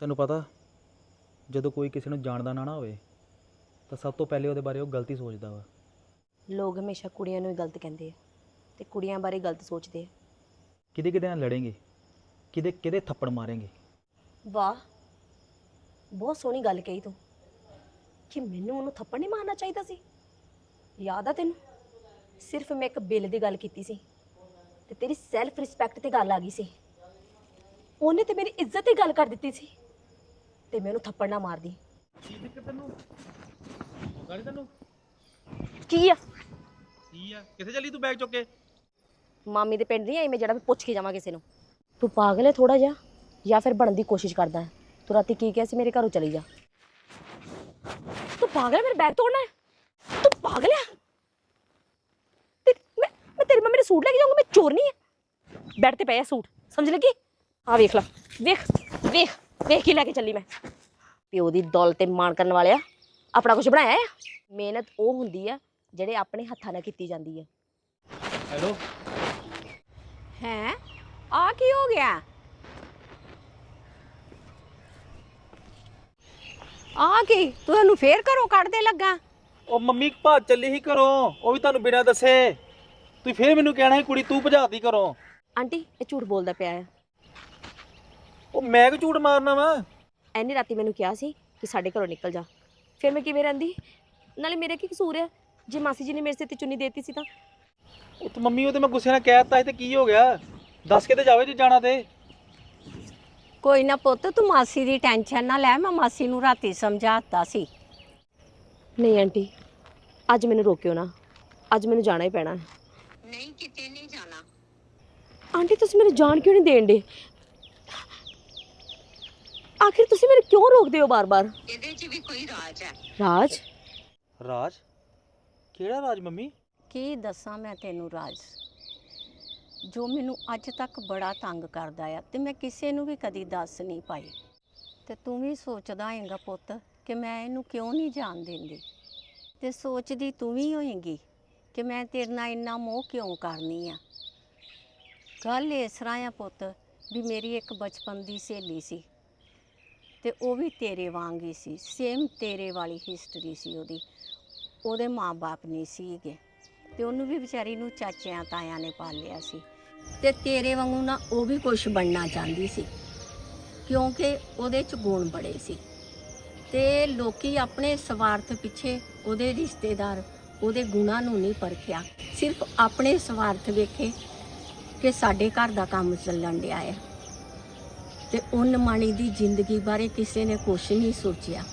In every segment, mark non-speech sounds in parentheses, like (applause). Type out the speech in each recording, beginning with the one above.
ਤੈਨੂੰ ਪਤਾ ਜਦੋਂ ਕੋਈ ਕਿਸੇ ਨੂੰ ਜਾਣਦਾ ਨਾ ਨਾ ਹੋਵੇ ਤਾਂ ਸਭ ਤੋਂ ਪਹਿਲੇ ਉਹਦੇ ਬਾਰੇ ਉਹ ਗਲਤੀ ਸੋਚਦਾ ਵਾ। ਲੋਕ ਹਮੇਸ਼ਾ ਕੁੜੀਆਂ ਨੂੰ ਹੀ ਗਲਤ ਕਹਿੰਦੇ ਆ ਤੇ ਕੁੜੀਆਂ ਬਾਰੇ ਗਲਤ ਸੋਚਦੇ ਆ। ਕਿਹਦੇ ਕਿਹਦੇ ਨਾਲ ਲੜੇਂਗੇ? ਕਿਹਦੇ ਕਿਹਦੇ ਥੱਪੜ ਮਾਰਾਂਗੇ? ਵਾਹ ਬਹੁਤ ਸੋਹਣੀ ਗੱਲ ਕਹੀ ਤੂੰ। ਕਿ ਮੈਨੂੰ ਉਹਨੂੰ ਥੱਪੜ ਨਹੀਂ ਮਾਰਨਾ ਚਾਹੀਦਾ ਸੀ? ਯਾਦ ਆ ਤੈਨੂੰ? ਸਿਰਫ ਮੈਂ ਇੱਕ ਬਿੱਲ ਦੀ ਗੱਲ ਕੀਤੀ ਸੀ ਤੇ ਤੇਰੀ ਸੈਲਫ ਰਿਸਪੈਕਟ ਤੇ ਗੱਲ ਆ ਗਈ ਸੀ। ਉਹਨੇ ਤੇ ਮੇਰੀ ਇੱਜ਼ਤ ਤੇ ਗੱਲ ਕਰ ਦਿੱਤੀ ਸੀ। ਤੇ ਮੈਂ ਉਹਨੂੰ ਥੱਪੜ ਨਾ ਮਾਰਦੀ। ਕੀ ਦਿੱਕਤ ਤੈਨੂੰ? ਗਾੜੀ ਤੈਨੂੰ? ਕੀ ਆ? ਕੀ ਆ? ਕਿੱਥੇ ਚੱਲੀ ਤੂੰ ਬੈਗ ਚੁੱਕ ਕੇ? ਮਾਮੀ ਦੇ ਪਿੰਡ ਨਹੀਂ ਆਈ ਮੈਂ ਜਿਹੜਾ ਮੈਂ ਪੁੱਛ ਕੇ ਜਾਵਾਂ ਕਿਸੇ ਨੂੰ। ਤੂੰ ਪਾਗਲ ਹੈ ਥੋੜਾ ਜਿਹਾ ਜਾਂ ਫਿਰ ਬਣਨ ਦੀ ਕੋਸ਼ਿਸ਼ ਕਰਦਾ ਹੈ ਤੂੰ ਰਾਤੀ ਕੀ ਕਿਹਾ ਸੀ ਮੇਰੇ ਘਰੋਂ ਚਲੀ ਜਾ। ਤੂੰ ਪਾਗਲ ਹੈ ਮੇਰੇ ਬੈਗ ਤੋੜਨਾ ਹੈ ਤੂੰ ਪਾਗਲ ਹੈ ਤੇ ਮੈਂ ਮੈਂ ਤੇਰੀ ਮੰਮੀ ਨੇ ਸੂਟ ਲੈ ਕੇ ਜਾਊਂਗਾ ਮੈਂ ਚੋਰ ਨਹੀਂ ਹੈ ਬੈਠ ਤੇ ਪਿਆ ਸੂਟ। ਸਮਝ ਲੱਗੀ? ਆ ਵੇਖ ਲੈ। ਵੇਖ ਵੇਖ ਵੇਖ ਕੀ ਲੈ ਕੇ ਚੱਲੀ ਮੈਂ। ਪਿਓ ਦੀ ਦੌਲਤ ਤੇ ਮਾਣ ਕਰਨ ਵਾਲਿਆ। ਆਪਣਾ ਕੁਝ ਬਣਾਇਆ ਹੈ ਮਿਹਨਤ ਉਹ ਹੁੰਦੀ ਆ ਜਿਹੜੇ ਆਪਣੇ ਹੱਥਾਂ ਨਾਲ ਕੀਤੀ ਜਾਂਦੀ ਹੈ ਹੈਲੋ? ਹੈ? ਆ ਕੀ ਹੋ ਗਿਆ? ਆ ਕੀ? ਤੂੰ ਇਹਨੂੰ ਫੇਰ ਘਰੋਂ ਕੱਢਦੇ ਲੱਗਾ? ਉਹ ਮੰਮੀ ਭੱਜ ਚੱਲੀ ਸੀ ਘਰੋਂ ਉਹ ਵੀ ਤੁਹਾਨੂੰ ਬਿਨਾਂ ਦੱਸੇ। ਤੁਸੀਂ ਫੇਰ ਮੈਨੂੰ ਕਹਿਣਾ ਸੀ ਕੁੜੀ ਤੂੰ ਭਜਾਤੀ ਘਰੋਂ। ਆਂਟੀ ਇਹ ਝੂਠ ਬੋਲਦਾ ਪਿਆ ਹੈ ਉਹ ਮੈਂ ਕਿ ਝੂਠ ਮਾਰਨਾ ਵਾ? ਐਨੀ ਰਾਤੀ ਮੈਨੂੰ ਕਿਹਾ ਸੀ ਕਿ ਸਾਡੇ ਘਰੋਂ ਨਿਕਲ ਜਾ। ਫਿਰ ਮੈਂ ਕਿਵੇਂ ਰਹਿੰਦੀ? ਨਾਲੇ ਮੇਰਾ ਕੀ ਕਸੂਰ ਹੈ ਜੇ ਮਾਸੀ ਜੀ ਨੇ ਮੇਰੇ ਸਿਰ ਤੇ ਚੁੰਨੀ ਦੇਤੀ ਸੀ ਤਾਂ? ਉਹ ਤੇ ਮੰਮੀ ਉਹ ਤੇ ਮੈਂ ਗੁੱਸੇ ਨਾਲ ਕਹਿ ਦਿੱਤਾ ਸੀ ਤੇ ਕੀ ਹੋ ਗਿਆ? ਦੱਸ ਕੇ ਤੇ ਜਾਵੇ ਜੇ ਜਾਣਾ ਤੇ। ਕੋਈ ਨਾ ਪੁੱਤ ਤੂੰ ਮਾਸੀ ਦੀ ਟੈਨਸ਼ਨ ਨਾ ਲੈ ਮੈਂ ਮਾਸੀ ਨੂੰ ਰਾਤੀ ਸਮਝਾਤਾ ਸੀ। ਨਹੀਂ ਆਂਟੀ ਅੱਜ ਮੈਨੂੰ ਰੋਕਿਓ ਨਾ। ਅੱਜ ਮੈਨੂੰ ਜਾਣਾ ਹੀ ਪੈਣਾ। ਹੈ ਨਹੀਂ ਕਿਤੇ ਨਹੀਂ ਜਾਣਾ। ਆਂਟੀ ਤੁਸੀਂ ਮੈਨੂੰ ਜਾਣ ਕਿਉਂ ਨਹੀਂ ਦੇਣ ਦੇ? ਆਖਿਰ ਤੁਸੀਂ ਮੈਨੂੰ ਕਿਉਂ ਰੋਕਦੇ ਹੋ ਬਾਰ-ਬਾਰ? ਇਹਦੇ 'ਚ ਵੀ ਕੋਈ ਰਾਜ ਹੈ। ਰਾਜ? ਰਾਜ? ਕਿਹੜਾ ਰਾਜ ਮੰਮੀ? ਕੀ ਦੱਸਾਂ ਮੈਂ ਤੈਨੂੰ ਰਾਜ? ਜੋ ਮੈਨੂੰ ਅੱਜ ਤੱਕ ਬੜਾ ਤੰਗ ਕਰਦਾ ਆ ਤੇ ਮੈਂ ਕਿਸੇ ਨੂੰ ਵੀ ਕਦੀ ਦੱਸ ਨਹੀਂ ਪਾਈ। ਤੇ ਤੂੰ ਵੀ ਸੋਚਦਾ ਹੈਗਾ ਪੁੱਤ ਕਿ ਮੈਂ ਇਹਨੂੰ ਕਿਉਂ ਨਹੀਂ ਜਾਣ ਦਿੰਦੀ? ਤੇ ਸੋਚਦੀ ਤੂੰ ਵੀ ਹੋਏਂਗੀ ਕਿ ਮੈਂ ਤੇਰੇ ਨਾਲ ਇੰਨਾ ਮੋਹ ਕਿਉਂ ਕਰਨੀ ਆ? ਗੱਲ ਇਸ ਤਰ੍ਹਾਂ ਆ ਪੁੱਤ ਵੀ ਮੇਰੀ ਇੱਕ ਬਚਪਨ ਦੀ ਸਹੇਲੀ ਸੀ। ਤੇ ਉਹ ਵੀ ਤੇਰੇ ਵਾਂਗ ਹੀ ਸੀ ਸੇਮ ਤੇਰੇ ਵਾਲੀ ਹਿਸਟਰੀ ਸੀ ਉਹਦੀ। ਉਹਦੇ ਮਾਪੇ ਨਹੀਂ ਸੀਗੇ। ਤੇ ਉਹਨੂੰ ਵੀ ਵਿਚਾਰੀ ਨੂੰ ਚਾਚਿਆਂ ਤਾਇਆਂ ਨੇ ਪਾਲਿਆ ਸੀ। ਤੇ ਤੇਰੇ ਵਾਂਗੂ ਨਾ ਉਹ ਵੀ ਕੁਝ ਬਣਨਾ ਚਾਹੁੰਦੀ ਸੀ, ਕਿਉਂਕਿ ਉਹਦੇ ਚ ਗੁਣ ਬੜੇ ਸੀ। ਤੇ ਲੋਕੀ ਆਪਣੇ ਸਵਾਰਥ ਪਿੱਛੇ ਉਹਦੇ ਰਿਸ਼ਤੇਦਾਰ, ਉਹਦੇ ਗੁਣਾਂ ਨੂੰ ਨਹੀਂ ਪਰਖਿਆ। ਸਿਰਫ ਆਪਣੇ ਸਵਾਰਥ ਵੇਖੇ ਕਿ ਸਾਡੇ ਘਰ ਦਾ ਕੰਮ ਚੱਲਣ ਡਿਆ ਹੈ ਤੇ ਉਹ ਨਿਮਾਣੀ ਦੀ ਜ਼ਿੰਦਗੀ ਬਾਰੇ ਕਿਸੇ ਨੇ ਕੁਛ ਨਹੀਂ ਸੋਚਿਆ।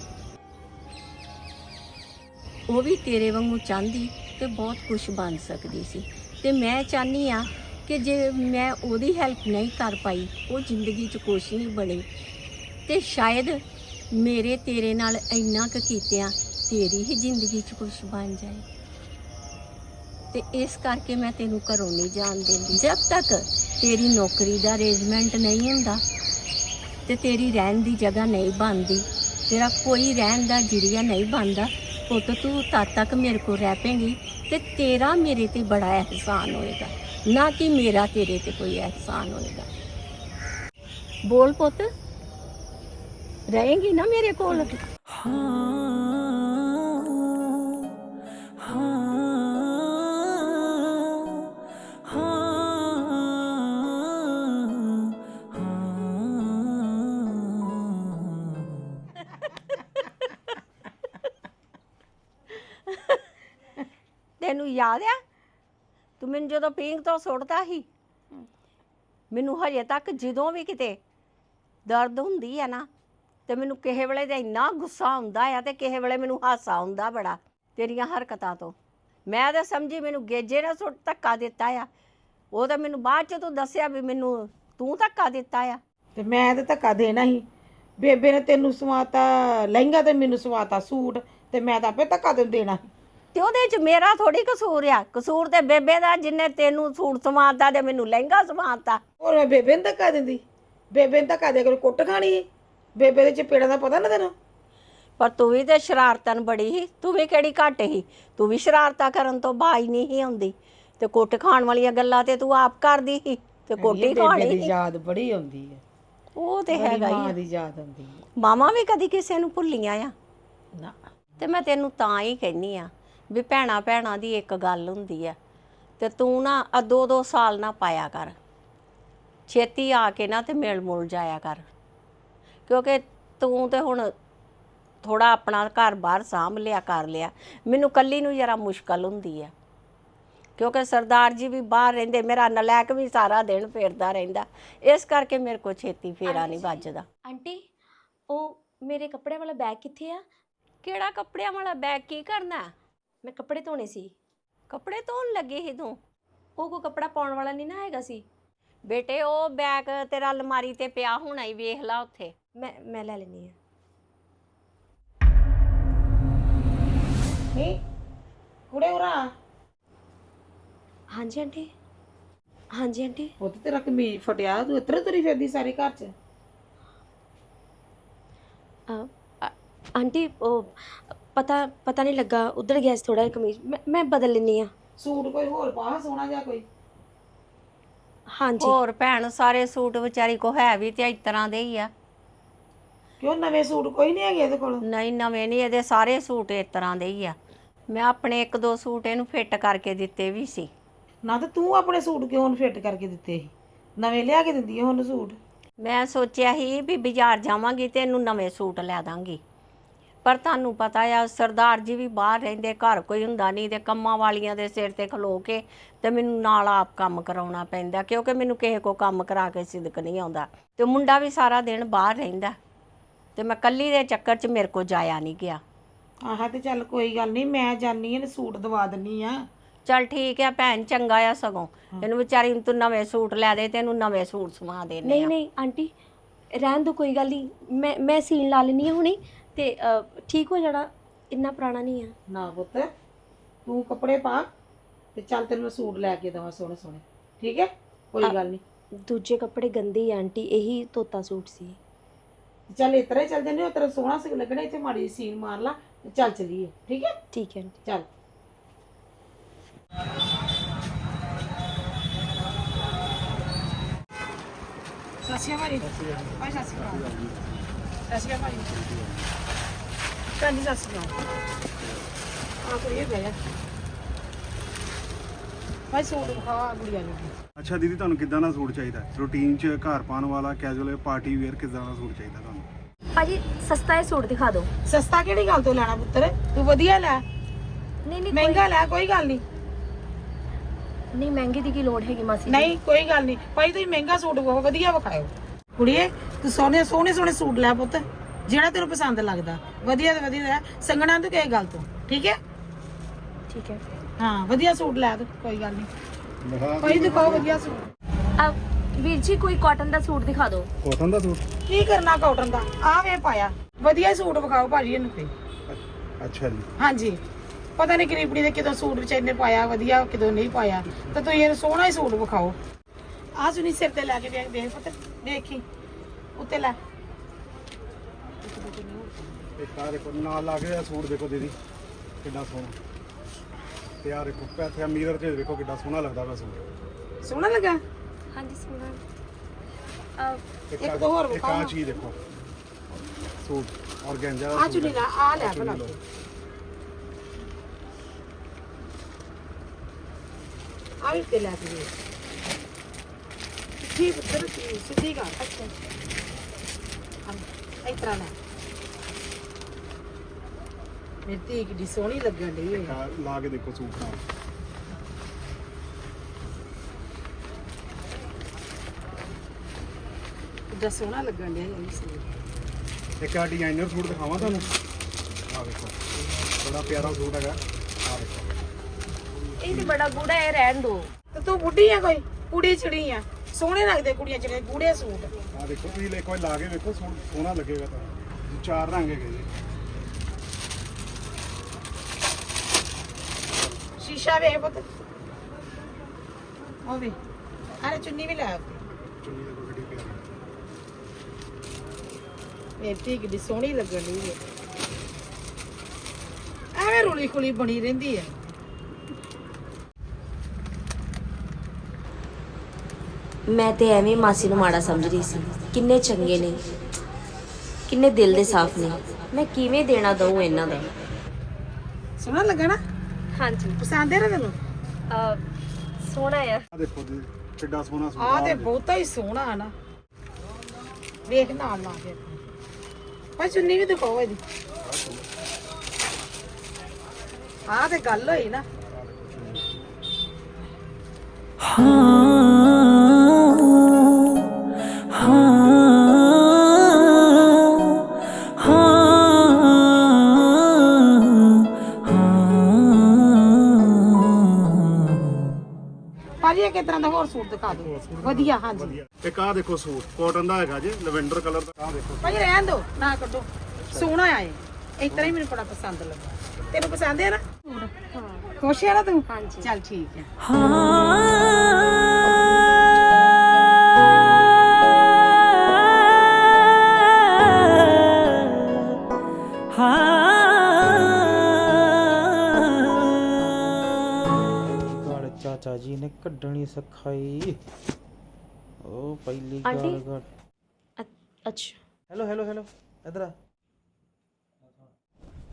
ਉਹ ਵੀ ਤੇਰੇ ਵਾਂਗੂ ਚਾਹੁੰਦੀ ਤੇ ਬਹੁਤ ਕੁਝ ਬਣ ਸਕਦੀ ਸੀ। ਤੇ ਮੈਂ ਚਾਹਨੀ ਆ ਕਿ ਜੇ ਮੈਂ ਉਹਦੀ ਹੈਲਪ ਨਹੀਂ ਕਰ ਪਾਈ, ਉਹ ਜ਼ਿੰਦਗੀ 'ਚ ਕੁਝ ਨਹੀਂ ਬਣੇ। ਤੇ ਸ਼ਾਇਦ ਮੇਰੇ ਤੇਰੇ ਨਾਲ ਇੰਨਾ ਕੁ ਕੀਤਿਆਂ ਤੇਰੀ ਹੀ ਜ਼ਿੰਦਗੀ 'ਚ ਕੁਝ ਬਣ ਜਾਏ। ਤੇ ਇਸ ਕਰਕੇ ਮੈਂ ਤੈਨੂੰ ਘਰੋਂ ਨਹੀਂ ਜਾਣ ਦਿੰਦੀ। ਜਦ ਤੱਕ ਤੇਰੀ ਨੌਕਰੀ ਦਾ ਅਰੇਂਜਮੈਂਟ ਨਹੀਂ ਹੁੰਦਾ ਤੇ ਤੇਰੀ ਰਹਿਣ ਦੀ ਜਗ੍ਹਾ ਨਹੀਂ ਬਣਦੀ। ਤੇਰਾ ਕੋਈ ਰਹਿਣ ਦਾ ਜਰੀਆ ਨਹੀਂ ਬਣਦਾ। ਪੁੱਤ, ਤੂੰ ਤਦ ਤੱਕ ਮੇਰੇ ਕੋਲ ਰਹਿ ਪੈਂਗੀ ਤੇ ਤੇਰਾ ਮੇਰੇ ਤੇ ਬੜਾ ਅਹਿਸਾਨ ਹੋਏਗਾ। ਨਾ ਕਿ ਮੇਰਾ ਤੇਰੇ ਤੇ ਕੋਈ ਅਹਿਸਾਨ ਹੋਏਗਾ। ਬੋਲ ਪੁੱਤ, ਰਹੇਂਗੀ ਨਾ ਮੇਰੇ ਕੋਲ? ਤੈਨੂੰ ਯਾਦ ਆ? ਤੂੰ ਮੈਨੂੰ ਜਦੋਂ ਪੀਂਘ ਤੋਂ ਸੁੱਟਦਾ ਸੀ ਮੈਨੂੰ ਹਜੇ ਤੱਕ ਜਦੋਂ ਵੀ ਕਿਤੇ ਦਰਦ ਹੁੰਦੀ ਆ ਨਾ ਤੇ ਮੈਨੂੰ ਕਿਸੇ ਵੇਲੇ ਤੇ ਇੰਨਾ ਗੁੱਸਾ ਆਉਂਦਾ ਆ ਤੇ ਕਿਸੇ ਵੇਲੇ ਮੈਨੂੰ ਹਾਸਾ ਆਉਂਦਾ ਬੜਾ ਤੇਰੀਆਂ ਹਰਕਤਾਂ ਤੋਂ। ਮੈਂ ਤਾਂ ਸਮਝੀ ਮੈਨੂੰ ਗੇਜੇ ਨੇ ਸੁੱਟ ਧੱਕਾ ਦਿੱਤਾ ਆ। ਉਹ ਤਾਂ ਮੈਨੂੰ ਬਾਅਦ ਚ ਤੂੰ ਦੱਸਿਆ ਵੀ ਮੈਨੂੰ ਤੂੰ ਧੱਕਾ ਦਿੱਤਾ ਆ। ਤੇ ਮੈਂ ਤੇ ਧੱਕਾ ਦੇਣਾ ਹੀ ਬੇਬੇ ਨੇ ਤੈਨੂੰ ਸਵਾਤਾ ਲਹਿੰਗਾ ਤੇ ਮੈਨੂੰ ਸਵਾਤਾ ਸੂਟ ਤੇ ਮੈਂ ਤਾਂ ਆਪੇ ਧੱਕਾ ਦੇ ਦੇਣਾ ਸੀ। ਤੇ ਉਹਦੇ ਚ ਮੇਰਾ ਥੋੜੀ ਕਸੂਰ ਆ। ਕਸੂਰ ਤੇ ਬੇਬੇ ਦਾ ਜਿੰਨੇ ਤੈਨੂੰ ਸੂਟ ਸਵਾਤਾ ਤੇ ਮੈਨੂੰ ਲਹਿੰਗਾ ਸਵਾਤਾ। ਹੋਰ ਮੈਂ ਬੇਬੇ ਨੂੰ ਧੱਕਾ ਦਿੰਦੀ। ਬੇਬੇ ਨੂੰ ਧੱਕਾ ਦੇ ਕੇ ਕੁੱਟ ਖਾਣੀ ਸੀ। ਬੇਬੇ ਦੇ ਚਪੇੜਾਂ ਦਾ ਪਤਾ ਨਾ ਤੈਨੂੰ? ਪਰ ਤੂੰ ਵੀ ਤੇ ਸ਼ਰਾਰਤਨ ਬੜੀ ਸੀ। ਤੂੰ ਵੀ ਕਿਹੜੀ ਘੱਟ ਸੀ? ਤੂੰ ਵੀ ਸ਼ਰਾਰਤਾਂ ਕਰਨ ਤੋਂ ਬਾਈ ਨਹੀਂ ਸੀ ਆਉਂਦੀ। ਤੇ ਕੁੱਟ ਖਾਣ ਵਾਲੀਆਂ ਗੱਲਾਂ ਤੇ ਤੂੰ ਆਪ ਕਰਦੀ ਸੀ। ਤੇ ਕੋਟੀ ਬੇਬੇ ਖਾਣੀ ਦੀ ਸੀ। ਯਾਦ ਬੜੀ ਆਉਂਦੀ ਹੈ ਉਹ ਤੇ ਹੈਗਾ ਹੀ ਮਾਂ ਆ। ਦੀ ਯਾਦ ਆਉਂਦੀ ਹੈ। ਮਾਵਾਂ ਵੀ ਕਦੀ ਕਿਸੇ ਨੂੰ ਭੁੱਲੀਆਂ ਆ। ਨਾ। ਤੇ ਮੈਂ ਤੈਨੂੰ ਤਾਂ ਹੀ ਕਹਿੰਨੀ ਆ ਵੀ ਭੈਣਾ ਭੈਣਾ ਦੀ ਇੱਕ ਗੱਲ ਹੁੰਦੀ ਆ ਤੇ ਤੂੰ ਨਾ ਆ ਦੋ ਦੋ ਸਾਲ ਨਾ ਪਾਇਆ ਕਰ। ਛੇਤੀ ਆ ਕੇ ਨਾ ਤੇ ਮਿਲ ਮੁਲ ਜਾਇਆ ਕਰ। ਕਿਉਂਕਿ ਤੂੰ ਤੇ ਹੁਣ ਥੋੜਾ ਆਪਣਾ ਘਰ ਬਾਹਰ ਸਾਂਭ ਲਿਆ ਕਰ ਲਿਆ। ਮੈਨੂੰ ਕੱਲੀ ਨੂੰ ਜਰਾ ਮੁਸ਼ਕਲ ਹੁੰਦੀ ਆ। ਕਿਉਂਕਿ ਸਰਦਾਰ ਜੀ ਵੀ ਬਾਹਰ ਰਹਿੰਦੇ ਮੇਰਾ ਨਲਾਇਕ ਵੀ ਸਾਰਾ ਦਿਨ ਫੇਰਦਾ ਰਹਿੰਦਾ। ਇਸ ਕਰਕੇ ਮੇਰੇ ਕੋ ਛੇਤੀ ਫੇਰਾ ਨਹੀਂ ਵੱਜਦਾ। ਆਂਟੀ ਉਹ ਮੇਰੇ ਕੱਪੜੇ ਵਾਲਾ ਬੈਗ ਕਿੱਥੇ ਆ? ਕਿਹੜਾ ਕੱਪੜਿਆਂ ਵਾਲਾ ਬੈਗ? ਕੀ ਕਰਨਾ? ਮੈਂ ਕੱਪੜੇ ਧੋਣੇ ਸੀ। ਕੱਪੜੇ ਧੋਣ ਲੱਗੀ ਸੀ ਤੂੰ? ਉਹ ਕੋ ਕੱਪੜਾ ਪਾਉਣ ਵਾਲਾ ਨਹੀਂ ਨਾ ਹੈਗਾ ਸੀ। ਬੇਟੇ ਉਹ ਬੈਗ ਤੇਰਾ ਅਲਮਾਰੀ ਤੇ ਪਿਆ ਹੋਣਾ ਹੀ ਵੇਖ ਲਾ ਉੱਥੇ। ਮੈਂ ਮੈਂ ਲੈ ਲੈਣੀ ਆ ਨਹੀਂ ਕੁੜੇ ਉਰਾ ਹਾਂਜੀ ਆਂਟੀ। ਹਾਂਜੀ ਆਂਟੀ। ਉਹ ਤੇ ਤੇਰਾ ਕਮੀਜ਼ ਫਟਿਆ ਤੂੰ ਇਤਰੇ ਤੁਰੀ ਫਿਰਦੀ ਸਾਰੇ ਘਰ 'ਚ। ਅ, ਅ- ਆਂਟੀ ਉਹ ਪਤਾ ਪਤਾ ਨਹੀਂ ਲੱਗਾ ਉਧਰ ਗਿਆ ਸੀ ਥੋੜਾ ਕਮੀਜ਼। ਮੈਂ ਮੈਂ ਬਦਲ ਲੈਣੀ ਆ ਸੂਟ ਕੋਈ ਹੋਰ ਪਾ ਸੋਹਣਾ ਜਿਹਾ ਕੋਈ? ਹਾਂਜੀ। ਹੋਰ ਭੈਣ ਸਾਰੇ ਸੂਟ ਵਿਚਾਰੀ ਕੋ ਹੈ ਵੀ ਤੇ ਇਸ ਤਰ੍ਹਾਂ ਦੇ ਹੀ ਆ। ਕਿਉਂ ਨਵੇਂ ਸੂਟ ਕੋਈ ਨਹੀਂ ਹੈਗੇ ਇਹਦੇ ਕੋਲ? ਨਹੀਂ ਨਵੇਂ ਨਹੀਂ ਇਹਦੇ ਸਾਰੇ ਸੂਟ ਇਸ ਤਰ੍ਹਾਂ ਦੇ ਹੀ ਆ। ਮੈਂ ਆਪਣੇ ਇੱਕ ਦੋ ਸੂਟ ਇਹਨੂੰ ਫਿੱਟ ਕਰਕੇ ਦਿੱਤੇ ਵੀ ਸੀ। ਨਾ ਤਾਂ ਤੂੰ ਆਪਣੇ ਸੂਟ ਕਿਉਂ ਉਹਨੂੰ ਫਿੱਟ ਕਰਕੇ ਦਿੱਤੇ ਸੀ? ਨਵੇਂ ਲਿਆ ਕੇ ਦਿੰਦੀ ਉਹਨੂੰ ਸੂਟ? ਮੈਂ ਸੋਚਿਆ ਸੀ ਵੀ ਬਾਜ਼ਾਰ ਜਾਵਾਂਗੀ ਤੇ ਇਹਨੂੰ ਨਵੇਂ ਸੂਟ ਲੈ ਦਾਂਗੀ। ਪਰ ਤੁਹਾਨੂੰ ਪਤਾ ਆ ਸਰਦਾਰ ਜੀ ਵੀ ਬਾਹਰ ਰਹਿੰਦੇ ਘਰ ਕੋਈ ਹੁੰਦਾ ਨਹੀਂ ਤੇ ਕੰਮਾਂ ਵਾਲੀਆਂ ਦੇ ਸਿਰ ਤੇ ਖਲੋ ਕੇ ਤੇ ਮੈਨੂੰ ਨਾਲ ਆਪ ਕੰਮ ਕਰਾਉਣਾ ਪੈਂਦਾ ਕਿਉਂਕਿ ਮੈਨੂੰ ਕਿਸੇ ਕੋ ਕੰਮ ਕਰਾ ਕੇ ਸਿਦਕ ਨਹੀਂ ਆਉਂਦਾ। ਤੇ ਮੁੰਡਾ ਵੀ ਸਾਰਾ ਦਿਨ ਬਾਹਰ ਰਹਿੰਦਾ। ਤੇ ਮੈਂ ਕੱਲੀ ਦੇ ਚੱਕਰ 'ਚ ਮੇਰੇ ਕੋ ਜਾਇਆ ਨਹੀਂ ਗਿਆ। ਆਹ ਤੇ ਚੱਲ ਕੋਈ ਗੱਲ ਨਹੀਂ ਮੈਂ ਜਾਨੀ ਆ ਸੂਟ ਦਵਾ ਦਿੰਨੀ ਆ ਚਲ ਠੀਕ ਆ ਭੈਣ ਚੰਗਾ ਆ ਸਗੋਂ। ਇਹਨੂੰ ਵਿਚਾਰੀ ਨੂੰ ਤੂੰ ਨਵੇਂ ਸੂਟ ਲੈ ਦੇ ਤੇ ਇਹਨੂੰ ਨਵੇਂ ਸੂਟ ਸਵਾ ਦੇਣੇ ਨਹੀਂ ਆ। ਨਹੀਂ ਆਂਟੀ ਰਹਿਣ ਦੋ ਕੋਈ ਗੱਲ ਨਹੀਂ। ਮੈਂ ਮੈਂ ਸੀਨ ਲਾ ਲੈਣੀ ਆ ਹੁਣੇ। ਤੇ ਠੀਕ ਹੋ ਜਾਣਾ? ਇੰਨਾ ਪੁਰਾਣਾ ਨਹੀਂ ਆ। ਨਾ ਪੁੱਤ ਤੂੰ ਕੱਪੜੇ ਪਾ ਤੇ ਚੱਲ ਤੈਨੂੰ ਮੈਂ ਸੂਟ ਲੈ ਕੇ ਦਵਾਂ ਸੋਹਣੇ ਸੋਹਣੇ। ਠੀਕ ਹੈ? ਕੋਈ ਗੱਲ ਨਹੀਂ। ਦੂਜੇ ਕੱਪੜੇ ਗੰਦੇ ਹੀ ਆ ਆਂਟੀ ਇਹੀ ਤੋਤਾ ਸੂਟ ਸੀ। ਚੱਲ ਇਤਰੇ ਚੱਲ ਜੰਨੇ ਉਤਰਾ ਸੋਹਣਾ ਸੀ ਲੱਗਣਾ ਇੱਥੇ ਮਾੜੀ ਜਿਹੀ ਸੀਨ ਮਾਰ ਲਾ ਤੇ ਚੱਲ ਚਲੀਏ। ਠੀਕ ਹੈ? ਠੀਕ ਹੈ ਆਂਟੀ। ਚੱਲ। ਸਸਿਆ ਭਾਈ ਸਸਿਆ ਸਸਿਆ ਭਾਈ ਕੰਨੀ ਸਸਿਆ ਆ ਕੋਈ ਇਹ ਗਿਆ ਭਾਈ ਸੂਟ ਵਿਖਾ ਗੁੜੀਆ ਨੂੰ ਅੱਛਾ ਦੀਦੀ ਤੁਹਾਨੂੰ ਕਿੱਦਾਂ ਦਾ ਸੂਟ ਚਾਹੀਦਾ ਰੂਟੀਨ 'ਚ ਘਰ ਪਾਉਣ ਵਾਲਾ ਕੈਜੂਅਲ ਪਾਰਟੀ ਵੇਅਰ ਕਿੱਦਾਂ ਦਾ ਸੂਟ ਚਾਹੀਦਾ ਤੁਹਾਨੂੰ? ਭਾਜੀ ਸਸਤਾ ਹੈ ਸੂਟ ਦਿਖਾ ਦਿਓ। ਸਸਤਾ ਕਿਹੜੀ ਗੱਲ ਤੋਂ ਲੈਣਾ ਪੁੱਤਰ? ਤੂੰ ਵਧੀਆ ਲੈ। ਨਹੀਂ ਨਹੀਂ ਮਹਿੰਗਾ ਲੈ ਕੋਈ ਗੱਲ ਨਹੀਂ। ਨਹੀਂ ਮਹਿੰਗੇ ਦੀ ਕੀ ਲੋੜ ਹੈਗੀ ਮਾਸੀ ਜੀ? ਨਹੀਂ ਕੋਈ ਗੱਲ ਨਹੀਂ। ਭਾਈ ਤੁਸੀਂ ਮਹਿੰਗਾ ਸੂਟ ਬਹੁਤ ਵਧੀਆ ਵਿਖਾਇਓ। ਕੁੜੀਏ ਤੂੰ ਸੋਹਣੇ ਸੋਹਣੇ ਸੋਹਣੇ ਸੂਟ ਲੈ ਪੁੱਤ। ਜਿਹੜਾ ਤੈਨੂੰ ਪਸੰਦ ਲੱਗਦਾ। ਵਧੀਆ ਤੇ ਵਧੀਆ ਸੰਗਣਾ ਤੂੰ ਕਿਸੇ ਗੱਲ ਤੋਂ ਠੀਕ ਹੈ? ਠੀਕ ਹੈ। ਹਾਂ ਵਧੀਆ ਸੂਟ ਲੈ ਤੂੰ ਕੋਈ ਗੱਲ ਨਹੀਂ। ਭਾਈ ਦਿਖਾਓ ਵਧੀਆ ਸੂਟ। ਆ ਵੀਰ ਜੀ ਕੋਈ ਕਾਟਨ ਦਾ ਸੂਟ ਦਿਖਾ ਦਿਓ। ਕੋਟਨ ਦਾ ਸੂਟ? ਕੀ ਕਰਨਾ ਕਾਟਨ ਦਾ? ਆ ਵੇ ਪਾਇਆ। ਵਧੀਆ ਸੂਟ ਵਿਖਾਓ ਭਾਜੀ ਇਹਨੂੰ ਤੇ ਅੱਛਾ ਜੀ। ਹਾਂਜੀ। ਪਤਾ ਨਹੀਂ ਗਰੀਬੜੀ ਦੇ ਕਿਦੋਂ ਸੂਟ ਵਿਚਾਰੇ ਪਾਇਆ ਵਧੀਆ ਕਿਦੋਂ ਨਹੀਂ ਪਾਇਆ। ਤਾਂ ਤੁਸੀਂ ਇਹਨੂੰ ਸੋਹਣਾ ਹੀ ਸੂਟ ਵਿਖਾਓ। ਆ ਸੁਣੀ ਸਿਰ ਤੇ ਲੈ ਕੇ ਵੇਖ ਦੇਖ ਪੁੱਤ ਦੇਖੀ ਉੱਤੇ ਲੈ। ਇੱਕ ਆ ਦੇਖੋ ਨਾਲ ਲਾ ਕੇ ਆਹ ਸੂਟ ਦੇਖੋ ਦੀਦੀ ਕਿੰਨਾ ਸੋਹਣਾ। ਤੇ ਆ ਦੇਖੋ ਪੈਸੇ ਮਿਰਰ 'ਚ ਦੇਖੋ ਕਿੰਨਾ ਸੋਹਣਾ ਲੱਗਦਾ ਵਾ ਸੂਟ। ਸੋਹਣਾ ਲੱਗਾ? ਹਾਂਜੀ ਸੋਹਣਾ। ਆ ਇੱਕ ਦੋ ਹੋਰ ਇੱਕ ਆ ਵਿਖਾਓ। ਚੀਜ਼ ਦੇਖੋ। ਸੂਟ ਔਰਗੈਂਜਾ ਦਾ ਆ ਸੂਟ ਚੁਣੀ ਹੈ। ਲੈ ਆ ਲੈ ਆਹ ਚੁੰਨੀ ਭਲਾ ਲਓ। ਆ ਵੀ ਤੇ ਲੈ ਕੇ ਵੇਖ ਠੀਕ ਪੁੱਤਰ ਠੀਕ ਸਿੱਧੀ ਕਰ ਅੱਛਾ। ਇਸ ਤਰ੍ਹਾਂ ਲੈ। ਮੇਰੀ ਧੀ ਕਿੱਡੀ ਸੋਹਣੀ ਲੱਗਣ ਡਈ ਹੈ ਇੱਕ ਆਹ ਲਾ ਕੇ ਦੇਖੋ ਸੂਟ ਨਾਲ। ਕਿੱਡਾ ਸੋਹਣਾ ਲੱਗਣ ਡਿਆ ਇਹ ਸੂਟ। ਇੱਕ ਆ ਡਿਜ਼ਾਈਨਰ ਸੂਟ ਦਿਖਾਵਾਂ ਤੁਹਾਨੂੰ। ਆ ਦੇਖੋ ਬੜਾ ਪਿਆਰਾ ਸੂਟ ਹੈਗਾ। ਆ ਦੇਖੋ। ਇਹ ਤੇ ਬੜਾ ਗੂੜਾ ਹੈ ਰਹਿਣ ਦੋ। ਤੇ ਤੂੰ ਬੁੱਢੀ ਆ ਕੋਈ? ਕੁੜੀ ਚਿੜੀ ਆ। ਸੋਹਣੇ ਲੱਗਦੇ ਕੁੜੀਆਂ ਚਿੜੀਆਂ ਗੂੜੇ ਸੂਟ। ਆ ਦੇਖੋ ਤੁਸੀਂ ਇੱਕ ਵਾਰ ਲਾ ਕੇ ਵੇਖੋ ਸੋਹਣਾ ਲੱਗੇਗਾ ਤੁਹਾਨੂੰ ਚਾਰ ਰੰਗ ਹੈਗੇ ਜੀ। ਸ਼ੀਸ਼ਾ ਵੇਖ ਪੁੱਤ। ਉਹ ਵੇ। ਅਰੇ ਚੁੰਨੀ ਵੀ ਲੈ ਉੱਤੇ ਚੁੰਨੀ ਦੇਖੋ ਕਿੱਡੀ ਪਿਆਰੀ ਮੇਰੀ ਕਿੱਡੀ ਸੋਹਣੀ ਲੱਗਣ ਹੈ ਐਵੇਂ ਰੁਲੀ ਖੁਲੀ ਬਣੀ ਰਹਿੰਦੀ ਹੈ ਮੈਂ ਤੇ ਐਵੇਂ ਮਾਸੀ ਨੂੰ ਮਾੜਾ ਸਮਝ ਰਹੀ ਸੀ। ਕਿੰਨੇ ਚੰਗੇ ਨੇ। ਕਿੰਨੇ ਦਿਲ ਦੇ ਸਾਫ਼ ਨੇ। ਮੈਂ ਕਿਵੇਂ ਦੇਣਾ ਦਊਂ ਇਹਨਾਂ ਦਾ? ਸੋਹਣਾ ਲੱਗਾ ਨਾ? ਹਾਂਜੀ। ਪਸੰਦ ਹੈ ਨਾ ਤੈਨੂੰ? ਸੋਹਣਾ ਆ। ਆ ਦੇਖੋ ਦੀਦੀ ਕਿੱਡਾ ਸੋਹਣਾ ਸੂਟ ਆ। ਤੇ ਬਹੁਤਾ ਹੀ ਸੋਹਣਾ ਹੈ ਨਾ। ਵੇਖ ਨਾਲ ਲਾ ਕੇ ਪਰ ਚੁੰਨੀ ਵੀ ਦਿਖਾਓ ਇਹਦੀ। ਆ ਤੇ ਗੱਲ ਹੋਈ ਨਾ। ਭਾਜੀ ਹੋਰ ਸੂਟ ਦਿਖਾ ਦਿਓ। ਵਧੀਆ ਹਾਂਜੀ। ਇੱਕ ਆ ਦੇਖੋ ਸੂਟ ਕਾਟਨ ਦਾ ਹੈਗਾ ਜੇ ਲਵੈਂਡਰ ਕਲਰ ਦਾ। ਆ ਦੇਖੋ। ਭਾਜੀ ਰਹਿਣ ਦਿਓ ਨਾ ਕੱਢੋ। ਸੋਹਣਾ ਆਏ ਇਸ ਤਰ੍ਹਾਂ ਹੀ ਮੈਨੂੰ ਬੜਾ ਪਸੰਦ ਲੱਗਾ। ਤੈਨੂੰ ਪਸੰਦ ਹੈ ਨਾ? ਹਾਂ। ਖੁਸ਼ ਹੈ ਨਾ ਤੂੰ? ਹਾਂਜੀ। ਚੱਲ ਠੀਕ ਹੈ। ਗੜ ਕੱਢਣੀ ਸਖਾਈ। ਉਹ ਪਹਿਲੀ ਆਂਟੀ? ਗੜ ਅੱਛਾ। ਹੈਲੋ ਹੈਲੋ ਹੈਲੋ ਇਧਰ ਆ।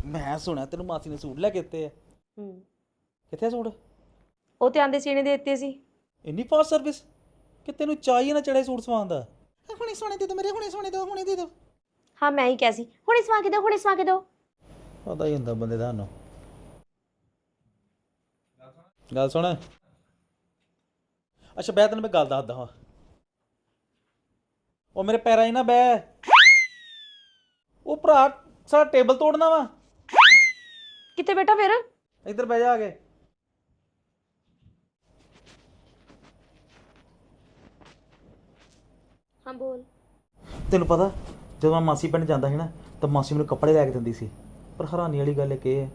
ਮੈਂ ਸੁਣਿਆ ਤੈਨੂੰ ਮਾਸੀ ਨੇ ਸੂਟ ਲੈ ਕੇ ਦਿੱਤੇ ਆ। ਹੂੰ। ਕਿੱਥੇ ਆ ਸੂਟ? ਉਹ ਤੇ ਆਂਦੇ ਸੀਨੇ ਦੇ ਦਿੱਤੇ ਸੀ। ਇੰਨੀ ਫਾਸਟ ਸਰਵਿਸ ਕਿ ਤੈਨੂੰ ਚਾਹੀਏ ਨਾ ਚੜੇ ਸੂਟ ਸਵਾਉਣ ਦਾ। ਹੁਣੇ ਸੋਨੇ ਦੇ ਦੋ ਮੇਰੇ ਹੁਣੇ ਸੋਨੇ ਦੋ ਹੁਣੇ ਦੇ ਦੋ। ਹਾਂ ਮੈਂ ਹੀ ਕਿਹਾ ਸੀ ਹੁਣੇ ਸਵਾ ਕੇ ਦਿਓ ਹੁਣੇ ਸਵਾ ਕੇ ਦਿਓ ਪਤਾ ਹੀ ਹੁੰਦਾ ਬੰਦੇ ਦਾ ਨੂੰ ਗੱਲ ਸੁਣ। ਅੱਛਾ ਬੈ ਤੈਨੂੰ ਮੈਂ ਗੱਲ ਦੱਸਦਾ ਹਾਂ ਉਹ ਮੇਰੇ ਪੈਰਾਂ 'ਚ ਨਾ ਬੈ ਉਹ ਭਰਾ ਸਾਡਾ ਟੇਬਲ ਤੋੜਨਾ ਵਾ। ਕਿੱਥੇ ਬੇਟਾ ਫਿਰ? ਇੱਧਰ ਬਹਿ ਜਾ ਆ ਕੇ। ਹਾਂ ਬੋਲ। ਤੈਨੂੰ ਪਤਾ ਜਦੋਂ ਮੈਂ ਮਾਸੀ ਪਿੰਡ ਜਾਂਦਾ ਸੀ ਨਾ ਤਾਂ ਮਾਸੀ ਮੈਨੂੰ ਕੱਪੜੇ ਲੈ ਕੇ ਦਿੰਦੀ ਸੀ। ਪਰ ਹੈਰਾਨੀ ਵਾਲੀ ਗੱਲ ਇਹ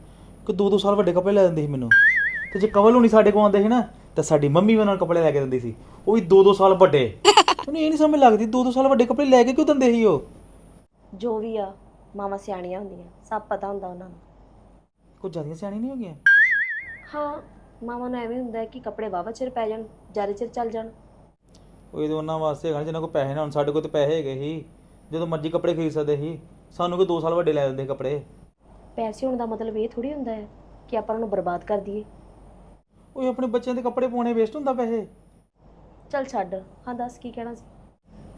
ਕਿ ਦੋ ਦੋ ਸਾਲ ਵੱਡੇ ਕੱਪੜੇ ਲੈ ਦਿੰਦੀ ਸੀ ਮੈਨੂੰ। ਤੇ ਜੇ ਕਵਲ ਹੁਣੀ ਸਾਡੇ ਕੋਲ ਆਉਂਦੇ ਸੀ ਨਾ ਤਾਂ ਸਾਡੀ ਮੰਮੀ ਵੀ ਉਹਨਾਂ ਨੂੰ ਕੱਪੜੇ ਲੈ ਕੇ ਦਿੰਦੀ ਸੀ। ਉਹ ਵੀ ਦੋ ਦੋ ਸਾਲ ਵੱਡੇ। (laughs) ਮੈਨੂੰ ਇਹ ਨਹੀਂ ਸਮਝ ਲੱਗਦੀ ਦੋ ਦੋ ਸਾਲ ਵੱਡੇ ਕੱਪੜੇ ਲੈ ਕੇ ਕਿਉਂ ਦਿੰਦੇ ਸੀ ਉਹ? ਜੋ ਵੀ ਆ ਮਾਮਾ ਸਿਆਣੀਆਂ ਹੁੰਦੀਆਂ ਸਭ ਪਤਾ ਹੁੰਦਾ ਉਹਨਾਂ ਨੂੰ। ਕੋਈ ਜ਼ਿਆਦਾ ਸਿਆਣੀ ਨਹੀਂ ਹੋ ਹਾਂ ਮਾਮਾ ਨੂੰ ਐਵੇਂ ਹੁੰਦਾ ਹੈ ਕਿ ਕੱਪੜੇ ਵਾਵਾ ਚਿਰ ਪੈ ਜਾਣ ਜ਼ਿਆਦਾ ਚਿਰ ਚੱਲ ਜਾਣ। ਉਹ ਇਹਦੇ ਉਹਨਾਂ ਵਾਸਤੇ ਹੈਗਾ ਜਿਹਨਾਂ ਕੋਲ ਪੈਸੇ ਨਾ ਹੁਣ ਸਾਡੇ ਕੋਲ ਤੇ ਪੈਸੇ ਹੈਗੇ ਸੀ। ਜਦੋਂ ਮਰਜ਼ੀ ਕੱਪੜੇ ਖਰੀਦ ਸਕਦੇ ਸੀ। ਸਾਨੂੰ ਕੋਈ 2 ਸਾਲ ਵੱਡੇ ਲੈ ਦਿੰਦੇ ਕੱਪੜੇ। ਪੈਸੇ ਹੋਣ ਦਾ ਮਤਲਬ ਇਹ ਥੋੜੀ ਹੁੰਦਾ ਹੈ ਕਿ ਆਪਾਂ ਉਹਨਾਂ ਬਰਬਾਦ ਕਰ ਦਈਏ। ਉਹ ਆਪਣੇ ਬੱਚਿਆਂ ਦੇ ਕੱਪੜੇ ਪਾਉਣੇ ਵੇਸਟ ਹੁੰਦਾ ਪੈਸੇ? ਚੱਲ ਛੱਡ ਹਾਂ ਦੱਸ ਕੀ ਕਹਿਣਾ ਸੀ?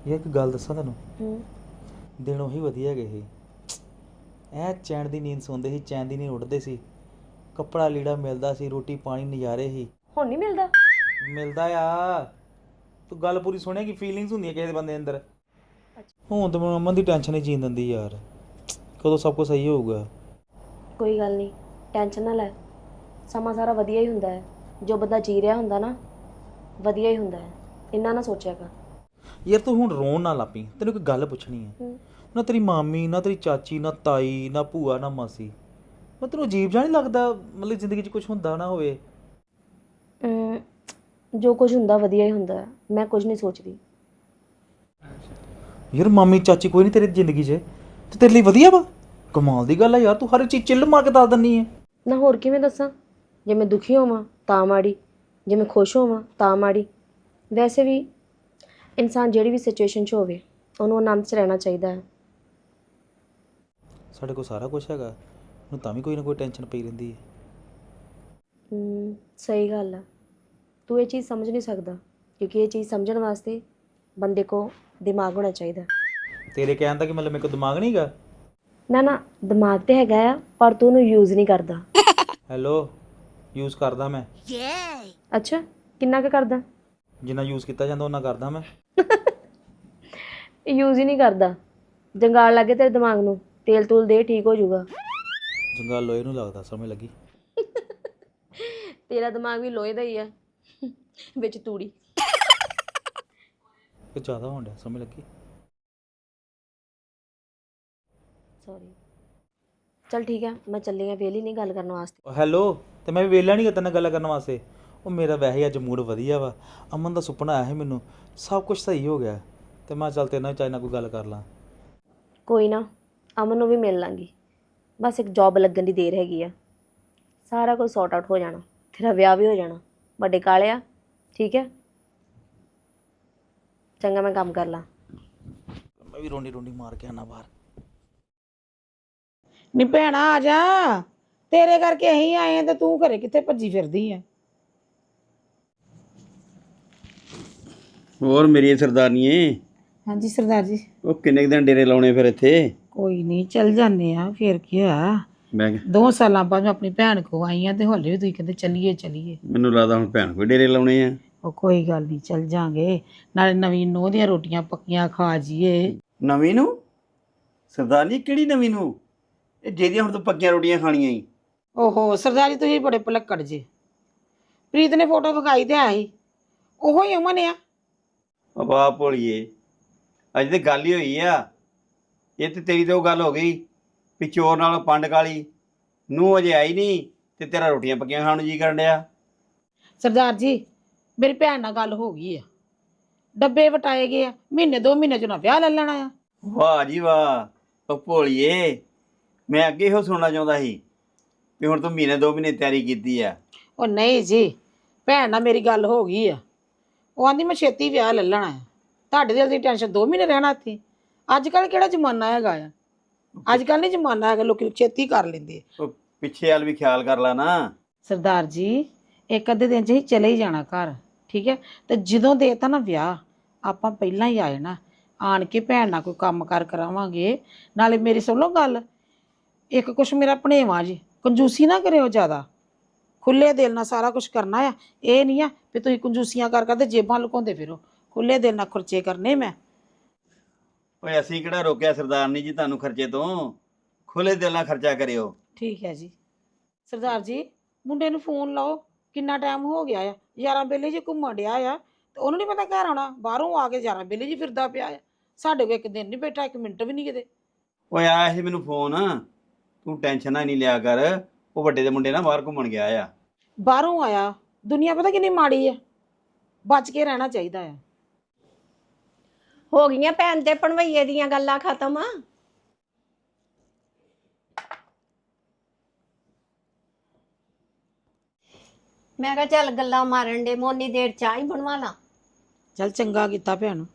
ਇਹ ਇੱਕ ਗੱਲ ਦੱਸਾਂ ਤੁਹਾਨੂੰ? ਹੂੰ। ਦਿਨ ਉਹੀ ਵਧੀਆ ਹੈਗੇ ਸੀ। ਐ ਚੈਨ ਦੀ ਨੀਂਦ ਸੌਂਦੇ ਸੀ ਚੈਨ ਦੀ ਨੀਂਦ ਉੱਠਦੇ ਸੀ। ਕੱਪੜਾ ਲੀੜਾ ਮਿਲਦਾ ਸੀ ਰੋਟੀ ਪਾਣੀ ਨਜ਼ਾਰੇ ਸੀ। ਹੁਣ ਨਹੀਂ ਮਿਲਦਾ? ਮਿਲਦਾ ਆ। ਤੂੰ ਗੱਲ ਪੂਰੀ ਸੁਣੇਗੀ ਫੀਲਿੰਗਸ ਹੁੰਦੀਆਂ ਕਿਸੇ ਦੇ ਬੰਦੇ ਅੰਦਰ ਹੁਣ ਤਾਂ ਮੈਨੂੰ ਅਮਨ ਦੀ ਟੈਨਸ਼ਨ ਹੀ ਜੀਣ ਦਿੰਦੀ ਯਾਰ। ਕਦੋਂ ਸਭ ਕੁਝ ਸਹੀ ਹੋਊਗਾ? ਕੋਈ ਗੱਲ ਨਹੀਂ ਟੈਨਸ਼ਨ ਨਾ ਲੈ। ਸਮਾਂ ਸਾਰਾ ਵਧੀਆ ਹੀ ਹੁੰਦਾ ਹੈ। ਜੋ ਬੰਦਾ ਜੀ ਰਿਹਾ ਹੁੰਦਾ ਨਾ ਵਧੀਆ ਹੀ ਹੁੰਦਾ ਹੈ। ਇੰਨਾ ਨਾ ਸੋਚਿਆ ਕਰ। ਯਾਰ ਤੂੰ ਹੁਣ ਰੋਣ ਨਾ ਲਾਪੀ ਤੈਨੂੰ ਕੋਈ ਗੱਲ ਪੁੱਛਣੀ ਹੈ। ਹੂੰ। ਨਾ ਤੇਰੀ ਮਾਮੀ ਨਾ ਤੇਰੀ ਚਾਚੀ ਨਾ ਤਾਈ ਨਾ ਭੂਆ ਨਾ ਮਾਸੀ। ਮੈਂ ਤੈਨੂੰ ਅਜੀਬ ਜਿਹਾ ਨਹੀਂ ਲੱਗਦਾ ਮਤਲਬ ਜ਼ਿੰਦਗੀ 'ਚ ਕੁਝ ਹੁੰਦਾ ਨਾ ਹੋਵੇ। ਅਮ, ਜੋ ਕੁਝ ਹੁੰਦਾ ਵਧੀਆ ਹੀ ਹੁੰਦਾ ਹੈ। ਮੈਂ ਕੁਝ ਨਹੀਂ ਸੋਚਦੀ। ਯਾਰ ਮਾਮੀ ਚਾਚੀ ਕੋਈ ਨਹੀਂ ਤੇਰੀ ਜ਼ਿੰਦਗੀ 'ਚ। ਤੇ ਤੇਰੇ ਲਈ ਵਧੀਆ ਵਾ। ਕਮਾਲ ਦੀ ਗੱਲ ਆ ਯਾਰ ਤੂੰ ਹਰ ਚੀਜ਼ ਚਿੱਲ ਮਾਰ ਕੇ ਦੱਸ ਦਿੰਨੀ ਹੈ। ਨਾ ਹੋਰ ਕਿਵੇਂ ਦੱਸਾਂ? ਜੇ ਮੈਂ ਦੁਖੀ ਹੋਵਾਂ ਤਾਂ ਮਾੜੀ ਜੇ ਮੈਂ ਖੁਸ਼ ਹੋਵਾਂ ਤਾਂ ਮਾੜੀ। ਵੈਸੇ ਵੀ ਇਨਸਾਨ ਜਿਹੜੀ ਵੀ ਸਿਚੁਏਸ਼ਨ 'ਚ ਹੋਵੇ ਉਹਨੂੰ ਆਨੰਦ 'ਚ ਰਹਿਣਾ ਚਾਹੀਦਾ ਹੈ। ਸਾਡੇ ਕੋਲ ਸਾਰਾ ਕੁਝ ਹੈਗਾ ਹੁਣ ਤਾਂ ਵੀ ਕੋਈ ਨਾ ਕੋਈ ਟੈਨਸ਼ਨ ਪਈ ਰਹਿੰਦੀ ਹੈ। ਹਮ, ਸਹੀ ਗੱਲ ਹੈ ਤੂੰ ਇਹ ਚੀਜ਼ ਸਮਝ ਨਹੀਂ ਸਕਦਾ ਕਿਉਂਕਿ ਇਹ ਚੀਜ਼ ਸਮਝਣ ਵਾਸਤੇ ਬੰਦੇ ਕੋ ਦਿਮਾਗ ਹੋਣਾ ਚਾਹੀਦਾ। ਤੇਰੇ ਕਹਿਣ ਦਾ ਕਿ ਮਤਲਬ ਮੇਰੇ ਕੋਲ ਦਿਮਾਗ ਨਹੀਂਗਾ ਨਾ ਨਾ ਦਿਮਾਗ ਤੇ ਹੈਗਾ ਆ ਪਰ ਤੂੰ ਉਹਨੂੰ ਯੂਜ਼ ਨਹੀਂ ਕਰਦਾ। ਹੈਲੋ ਯੂਜ਼ ਕਰਦਾ ਮੈਂ। ਅੱਛਾ ਕਿੰਨਾ ਕੁ ਕਰਦਾ? ਜਿੰਨਾ ਯੂਜ਼ ਕੀਤਾ ਜਾਂਦਾ ਉਹਨਾਂ ਕਰਦਾ ਮੈਂ। (laughs) ਯੂਜ਼ ਹੀ ਨਹੀਂ ਕਰਦਾ। ਜੰਗਾਲ ਲੱਗੇ ਤੇਰੇ ਦਿਮਾਗ ਨੂੰ। ਤੇਲ ਤੂਲ ਦੇ ਠੀਕ ਹੋ ਜਾਊਗਾ। ਜੰਗਾਲ ਲੋਹੇ ਨੂੰ ਲੱਗਦਾ ਸਮਝ ਲੱਗੀ? (laughs) ਤੇਰਾ ਦਿਮਾਗ ਵੀ ਲੋਹੇ ਦਾ ਹੀ ਆ। (laughs) ਵਿੱਚ ਤੂੜੀ। ਕਿ ਜ਼ਿਆਦਾ ਹੋਣ ਡਿਆ ਸਮਝ ਲੱਗੀ? ਸੌਰੀ ਚਲ ਠੀਕ ਹੈ ਮੈਂ ਚੱਲੀ ਆ ਵੇਲੀ ਨਹੀਂ ਗੱਲ ਕਰਨ ਵਾਸਤੇ। ਹੈਲੋ? ਤੇ ਮੈਂ ਵੀ ਵੇਲਾ ਨਹੀਂ ਕਰਨਾ ਗੱਲ ਕਰਨ ਵਾਸਤੇ। ਉਹ ਮੇਰਾ ਵੈਸੇ ਅੱਜ ਮੂਡ ਵਧੀਆ ਵਾ। ਅਮਨ ਦਾ ਸੁਪਨਾ ਆਇਆ ਸੀ ਮੈਨੂੰ। ਸਭ ਕੁਝ ਸਹੀ ਹੋ ਗਿਆ। ਤੇ ਮੈਂ ਚੱਲ ਤੇਰੇ ਨਾਲ ਚਾਹੇ ਨਾ ਕੋਈ ਗੱਲ ਕਰ ਲਾਂ। ਕੋਈ ਨਾ ਅਮਨ ਨੂੰ ਵੀ ਮਿਲ ਲਾਂਗੀ। ਬਸ ਇੱਕ ਜੌਬ ਲੱਗਣ ਦੀ ਦੇਰ ਹੈਗੀ ਆ। ਸਾਰਾ ਕੁਝ ਸੌਟ ਆਊਟ ਹੋ ਜਾਣਾ। ਤੇਰਾ ਵਿਆਹ ਵੀ ਹੋ ਜਾਣਾ। ਵੱਡੇ ਕਾਲਿਆ ਠੀਕ ਹੈ ਚੰਗਾ ਮੈਂ ਕੰਮ ਕਰ ਲਾਂ। ਮੈਂ ਵੀ ਰੋਂਡੀ ਰੋਂਡੀ ਮਾਰ ਕੇ ਆਣਾ ਬਾਹਰ। ਨੀ ਭੈਣਾ ਆ ਜਾ। ਤੇਰੇ ਕਰਕੇ ਅਸੀਂ ਆਏ ਆ ਤੇ ਤੂੰ ਘਰੇ ਕਿੱਥੇ ਭੱਜੀ ਫਿਰਦੀ ਆ? ਹੋਰ ਮੇਰੀ ਸਰਦਾਰਨੀਏ ਹਾਂਜੀ ਸਰਦਾਰ ਜੀ। ਉਹ ਕਿੰਨੇ ਕੁ ਦਿਨ ਡੇਰੇ ਲਾਉਣੇ ਫਿਰ ਇੱਥੇ? ਕੋਈ ਨਹੀਂ ਚੱਲ ਜਾਂਦੇ ਆ ਫੇਰ ਕੀ ਹੋਇਆ? ਮੈਂ ਕਿਹਾ, ਦੋ ਸਾਲਾਂ ਬਾਅਦ ਮੈਂ ਆਪਣੀ ਭੈਣ ਕੋ ਆਈ ਆ ਤੇ ਹੌਲੇ ਵੀ ਤੁਸੀਂ ਕਹਿੰਦੇ ਚੱਲੀਏ ਚੱਲੀਏ। ਮੈਨੂੰ ਲੱਗਦਾ ਹੁਣ ਭੈਣ ਕੋਈ ਡੇਰੇ ਲਾਉਣੇ ਆ। ਉਹ ਕੋਈ ਗੱਲ ਨਹੀਂ ਚੱਲ ਜਾਾਂਗੇ। ਨਾਲੇ ਨਵੀਂ ਨੂੰਹ ਦੀਆਂ ਰੋਟੀਆਂ ਪੱਕੀਆਂ ਖਾ ਜੀਏ ਨਵੀਂ ਨੂੰ? ਸਰਦਾਰਨੀ ਕਿਹੜੀ ਨਵੀਂ ਨੂੰ? ਇਹ ਜਿਹਦੀਆਂ ਹੁਣ ਤੋਂ ਪੱਕੀਆਂ ਰੋਟੀਆਂ ਖਾਣੀਆਂ ਹੀ ਓਹੋ ਸਰਦਾਰ ਜੀ ਤੁਸੀਂ ਬੜੇ ਭੁਲੱਕੜ ਜੇ। ਪ੍ਰੀਤ ਨੇ ਫੋਟੋ ਵਿਖਾਈ ਤੇ ਆਈ ਉਹੋ ਹੀ ਅਮਨ ਆ। ਵਾਹ ਭੋਲੀਏ ਅੱਜ ਤੇ ਗੱਲ ਹੀ ਹੋਈ ਆ। ਇਹ ਤੇ ਤੇਰੀ ਤੋਂ ਗੱਲ ਹੋ ਗਈ ਵੀ ਚੋਰ ਨਾਲ ਪੰਡ ਕਾਲੀ। ਨੂੰ ਅਜੇ ਆਈ ਨਹੀਂ ਤੇ ਤੇਰਾ ਰੋਟੀਆਂ ਪੱਕੀਆਂ ਖਾਣ ਨੂੰ ਜੀ ਕਰਨ ਡਿਆ। ਸਰਦਾਰ ਜੀ ਮੇਰੀ ਭੈਣ ਨਾਲ ਗੱਲ ਹੋ ਗਈ ਆ। ਡੱਬੇ ਵਟਾਏ ਗਏ ਆ। ਮਹੀਨੇ ਦੋ ਮਹੀਨੇ ਚ ਨਾ ਵਿਆਹ ਲੈ ਲੈਣਾ ਆ। ਵਾਹ ਜੀ ਵਾਹ। ਉਹ ਭੋਲੀਏ ਮੈਂ ਅੱਗੇ ਇਹੋ ਸੁਣਨਾ ਚਾਹੁੰਦਾ ਸੀ ਵੀ ਹੁਣ ਤੂੰ ਮਹੀਨੇ ਦੋ ਮਹੀਨੇ ਤਿਆਰੀ ਕੀਤੀ ਆ। ਉਹ ਨਹੀਂ ਜੀ ਭੈਣ ਨਾਲ ਮੇਰੀ ਗੱਲ ਹੋ ਗਈ ਆ। ਉਹ ਆਂਦੀ ਮੈਂ ਛੇਤੀ ਵਿਆਹ ਲੈ ਲੈਣਾ ਆ। ਤੁਹਾਡੇ ਦਿਲ ਦੀ ਟੈਨਸ਼ਨ ਦੋ ਮਹੀਨੇ ਰਹਿਣਾ ਇੱਥੇ। ਅੱਜ ਕੱਲ ਕਿਹੜਾ ਜ਼ਮਾਨਾ ਹੈਗਾ ਆ? ਅੱਜ ਕੱਲ ਨਹੀਂ ਜ਼ਮਾਨਾ ਹੈਗਾ ਲੋਕੀ ਛੇਤੀ ਕਰ ਲੈਂਦੇ ਆ। ਉਹ ਪਿੱਛੇ ਵਾਲ ਵੀ ਖਿਆਲ ਕਰ ਲਾ ਨਾ। ਸਰਦਾਰ ਜੀ ਇੱਕ ਅੱਧੇ ਦਿਨ ਚ ਹੀ ਚਲੇ ਹੀ ਜਾਣਾ ਘਰ ਠੀਕ ਹੈ? ਤੇ ਜਦੋਂ ਦੇਤਾ ਨਾ ਵਿਆਹ ਆਪਾਂ ਪਹਿਲਾਂ ਹੀ ਆਏ ਨਾ ਆਣ ਕੇ ਭੈਣ ਨਾਲ ਕੋਈ ਕੰਮ ਕਰ ਕਰਾਵਾਂਗੇ। ਨਾਲੇ ਮੇਰੀ ਸੁਣ ਲਓ ਗੱਲ ਇੱਕ ਕੁਛ ਮੇਰਾ ਭਣੇਵਾ ਜੀ। ਕੰਜੂਸੀ ਨਾ ਕਰਿਓ ਜ਼ਿਆਦਾ। ਖੁੱਲੇ ਦਿਲ ਨਾਲ ਸਾਰਾ ਕੁਝ ਕਰਨਾ ਆ। ਇਹ ਨਹੀਂ ਆ ਵੀ ਤੁਸੀਂ ਕੰਜੂਸੀਆਂ ਕਰ ਕਰਦੇ ਜੇਬਾਂ ਲੁਕਾਉਂਦੇ ਫਿਰੋ। ਖੁੱਲੇ ਦਿਲ ਨਾਲ ਖਰਚੇ ਕਰਨੇ ਮੈਂ। ਓਏ ਅਸੀਂ ਕਿਹੜਾ ਰੋਕਿਆ ਸਰਦਾਰਨੀ ਜੀ ਤੁਹਾਨੂੰ ਖਰਚੇ ਤੋਂ? ਖੁੱਲੇ ਦਿਲ ਨਾਲ ਖਰਚਾ ਕਰਿਓ। ਠੀਕ ਹੈ ਜੀ। ਸਰਦਾਰ ਜੀ ਮੁੰਡੇ ਨੂੰ ਫੋਨ ਲਾਓ। ਕਿੰਨਾ ਟਾਈਮ ਹੋ ਗਿਆ ਆ? ਯਾਰਾਂ ਬੇਲੇ ਜੀ ਘੁੰਮਣ ਡਿਆ ਆ ਤੇ ਉਹਨੂੰ ਨਹੀਂ ਪਤਾ ਘਰ ਆਉਣਾ। ਬਾਹਰੋਂ ਆ ਕੇ ਯਾਰਾਂ ਬੇਲੇ ਜੀ ਫਿਰਦਾ ਪਿਆ ਆ। ਸਾਡੇ ਕੋਲ ਇੱਕ ਦਿਨ ਨਹੀਂ ਬੈਠਾ ਇੱਕ ਮਿੰਟ ਵੀ ਨਹੀਂ ਕਿਤੇ। ਓਏ ਆਇਆ ਸੀ ਮੈਨੂੰ ਫੋਨ। ਤੂੰ ਟੈਨਸ਼ਨ ਨਾ ਨਹੀਂ ਲਿਆ ਕਰ ਉਹ ਵੱਡੇ ਦੇ ਮੁੰਡੇ ਨਾ ਬਾਹਰ ਘੁੰਮਣ ਗਿਆ ਆ। ਬਾਹਰੋਂ ਆਇਆ। ਦੁਨੀਆ ਪਤਾ ਕਿੰਨੀ ਮਾੜੀ ਆ। ਬਚ ਕੇ ਰਹਿਣਾ ਚਾਹੀਦਾ ਆ। ਹੋ ਗਈਆਂ ਭੈਣ ਤੇ ਭਣਵਈਏ ਦੀਆਂ ਗੱਲਾਂ ਖਤਮ। ਮੈਂ ਕਿਹਾ ਚੱਲ ਗੱਲਾਂ ਮਾਰਨ ਦੇ ਮੋਨੀ ਦੇਰ ਚਾਹ ਹੀ ਬਣਵਾ ਲਾਂ। ਚੱਲ ਚੰਗਾ ਕੀਤਾ ਭੈਣ।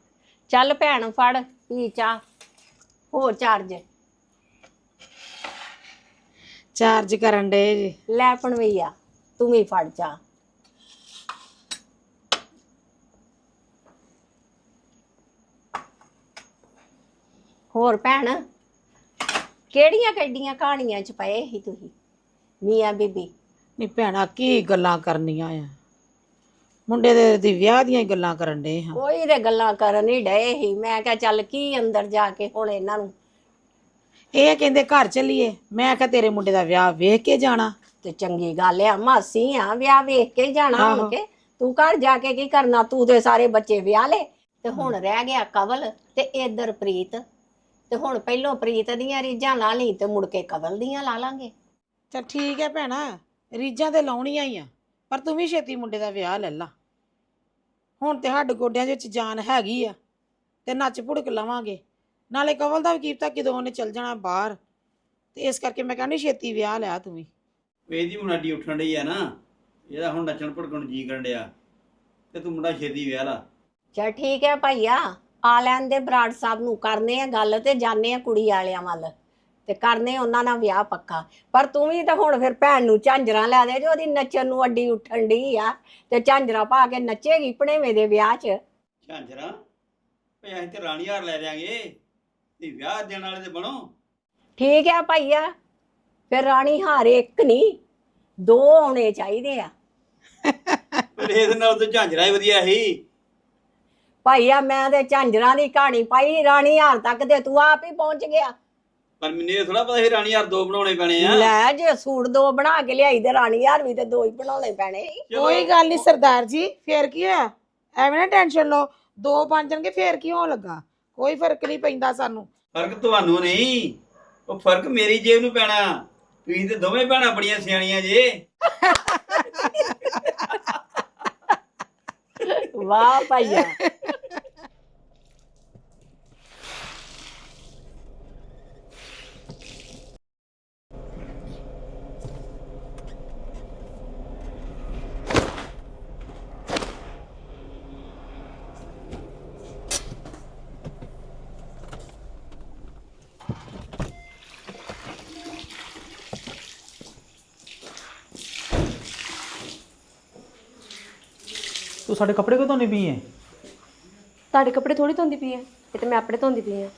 ਚੱਲ ਭੈਣ ਫੜ ਪੀ ਚਾਹ ਹੋਰ ਚਾਰਜ। ਚਾਰਜ ਕਰਨ ਡੇ ਜੀ। ਲੈ ਭਣਵਈਆ ਤੂੰ ਵੀ ਫੜ ਚਾਹ ਹੋਰ ਭੈਣ ਕਿਹੜੀਆਂ ਕਿਹੜੀਆਂ ਕਹਾਣੀਆਂ ਚ ਪਏ ਸੀ ਤੁਸੀਂ? ਮੀਆਂ ਬੀਬੀ। ਨਹੀਂ ਭੈਣਾ ਕੀ ਗੱਲਾਂ ਕਰਨੀਆਂ ਆ? ਮੁੰਡੇ ਦੇ ਦੀ ਵਿਆਹ ਦੀਆਂ ਹੀ ਗੱਲਾਂ ਕਰਨ ਡੇ ਹਾਂ। ਕੋਈ ਤੇ ਗੱਲਾਂ ਕਰਨ ਹੀ ਡਏ ਸੀ। ਮੈਂ ਕਿਹਾ ਚੱਲ ਕੀ ਅੰਦਰ ਜਾ ਕੇ ਹੁਣ ਇਹਨਾਂ ਨੂੰ ਇਹ ਕਹਿੰਦੇ ਘਰ ਚੱਲੀਏ। ਮੈਂ ਕਿਹਾ ਤੇਰੇ ਮੁੰਡੇ ਦਾ ਵਿਆਹ ਵੇਖ ਕੇ ਜਾਣਾ। ਤੇ ਚੰਗੀ ਗੱਲ ਆ ਮਾਸੀ ਆ ਵਿਆਹ ਵੇਖ ਕੇ ਜਾਣਾ ਹੁਣ ਕੇ ਤੂੰ ਘਰ ਜਾ ਕੇ ਕੀ ਕਰਨਾ ਤੂੰ ਤੇ ਸਾਰੇ ਬੱਚੇ ਵਿਆਹ ਲੈ ਤੇ ਹੁਣ ਰਹਿ ਗਿਆ ਕਵਲ ਤੇ ਇਧਰ ਪ੍ਰੀਤ। ਤੇ ਹੁਣ ਪਹਿਲੋਂ ਪ੍ਰੀਤ ਦੀਆਂ ਰੀਝਾਂ ਲਾ ਲਈ ਤੇ ਮੁੜ ਕੇ ਕਵਲ ਦੀਆਂ ਲਾ ਲਾਂਗੇ। ਚਲ ਠੀਕ ਹੈ ਭੈਣਾ ਰੀਝਾਂ ਤੇ ਲਾਉਣੀਆਂ ਹੀ ਆ ਪਰ ਤੂੰ ਵੀ ਛੇਤੀ ਮੁੰਡੇ ਦਾ ਵਿਆਹ ਲੈ ਲਾ। ਹੁਣ ਤੇ ਹੱਡ ਗੋਡਿਆਂ ਦੇ ਵਿੱਚ ਜਾਨ ਹੈਗੀ ਆ ਤੇ ਨੱਚ ਭੁੜਕ ਲਵਾਂਗੇ। ਨਾਲੇ ਕਵਲ ਦਾ ਵੀ ਕੀਤਾ ਕਿਦੋਂ ਉਹਨੇ ਚੱਲ ਜਾਣਾ ਬਾਹਰ। ਤੇ ਇਸ ਕਰਕੇ ਮੈਂ ਕਹਿੰਦੀ ਛੇਤੀ ਵਿਆਹ ਲਿਆ ਤੂੰ ਵੀ। ਇਹਦੀ ਹੁਣ ਅੱਡੀ ਉੱਠਣ ਡਈ ਆ ਨਾ ਇਹਦਾ ਹੁਣ ਨੱਚਣ ਭੜਕਣ ਜੀ ਕਰਨ ਡਿਆ। ਤੇ ਤੂੰ ਮੁੰਡਾ ਛੇਤੀ ਵਿਆਹ ਲਾ। ਚਲ ਠੀਕ ਹੈ ਭਾਈਆ ਆ ਲੈਣ ਦੇ ਬਰਾੜ ਸਾਹਿਬ ਨੂੰ ਕਰਨੇ ਆ ਗੱਲ ਤੇ ਜਾਣੇ ਆ ਕੁੜੀ ਵਾਲਿਆਂ ਵੱਲ। ਤੇ ਕਰਨੇ ਉਹਨਾਂ ਨਾਲ ਵਿਆਹ ਪੱਕਾ। ਪਰ ਤੂੰ ਵੀ ਤਾਂ ਹੁਣ ਫਿਰ ਭੈਣ ਨੂੰ ਝਾਂਜਰਾਂ ਲੈ ਦੇ ਜੋ ਉਹਦੀ ਨੱਚਣ ਨੂੰ ਅੱਡੀ ਉੱਠਣ ਡਈ ਆ। ਤੇ ਝਾਂਜਰਾਂ ਪਾ ਕੇ ਨੱਚੇਗੀ ਭਣੇਵੇਂ ਦੇ ਵਿਆਹ 'ਚ। ਝਾਂਜਰਾ? ਭਈ ਅਸੀਂ ਤੇ ਰਾਣੀ ਹਾਰ ਲੈ ਦਿਆਂਗੇ। ਤੇ ਵਿਆਹ ਦੇਣ ਵਾਲੇ ਤੇ ਬਣੋ। ਠੀਕ ਹੈ ਭਾਈਆ ਫਿਰ ਰਾਣੀ ਹਾਰ ਇੱਕ ਨਹੀਂ ਦੋ ਆਉਣੇ ਚਾਹੀਦੇ ਆ। ਪਰ ਇਹਦੇ ਨਾਲ ਤਾਂ ਝਾਂਜਰਾ ਹੀ ਵਧੀਆ ਸੀ। ਭਾਈਆ ਮੈਂ ਤੇ ਝਾਂਜਰਾਂ ਦੀ ਕਹਾਣੀ ਪਾਈ ਰਾਣੀ ਹਾਰ ਤੱਕ ਤੇ ਤੂੰ ਆਪ ਹੀ ਪਹੁੰਚ ਗਿਆ। ਪਰ ਮੈਨੂੰ ਇਹ ਥੋੜਾ ਪਤਾ ਸੀ ਰਾਣੀ ਹਾਰ ਦੋ ਬਣਾਉਣੇ ਪੈਣੇ ਆ। ਲੈ ਜੇ ਸੂਟ ਦੋ ਬਣਾ ਕੇ ਲਿਆਈ ਤੇ ਰਾਣੀ ਹਾਰ ਵੀ ਤੇ ਦੋ ਹੀ ਬਣਾਉਣੇ ਪੈਣੇ। ਕੋਈ ਗੱਲ ਨਹੀਂ ਸਰਦਾਰ ਜੀ ਫੇਰ ਕੀ ਹੋਇਆ? ਐਵੇਂ ਨਾ ਟੈਨਸ਼ਨ ਲਓ ਦੋ ਬਣ ਜਾਣਗੇ ਫੇਰ ਕੀ ਹੋਣ ਲੱਗਾ? ਕੋਈ ਫ਼ਰਕ ਨਹੀਂ ਪੈਂਦਾ ਸਾਨੂੰ। ਫ਼ਰਕ ਤੁਹਾਨੂੰ ਨਹੀਂ ਉਹ ਫ਼ਰਕ ਮੇਰੀ ਜੇਬ ਨੂੰ ਪੈਣਾ। ਤੁਸੀਂ ਤੇ ਦੋਵੇਂ ਭੈਣਾਂ ਬੜੀਆਂ ਸਿਆਣੀਆਂ ਜੇ। ਵਾਹ ਭਾਈਆ। ਸਾਡੇ ਕੱਪੜੇ ਕਿਉਂ ਧੋਣੀ ਪਈ ਹੈ ਤੁਹਾਡੇ ਕੱਪੜੇ ਥੋੜੀ ਧੋਂਦੀ ਪਈ ਆ ਇਹ ਤੇ ਮੈਂ ਆਪਣੇ ਧੋਂਦੀ ਪਈ ਆ।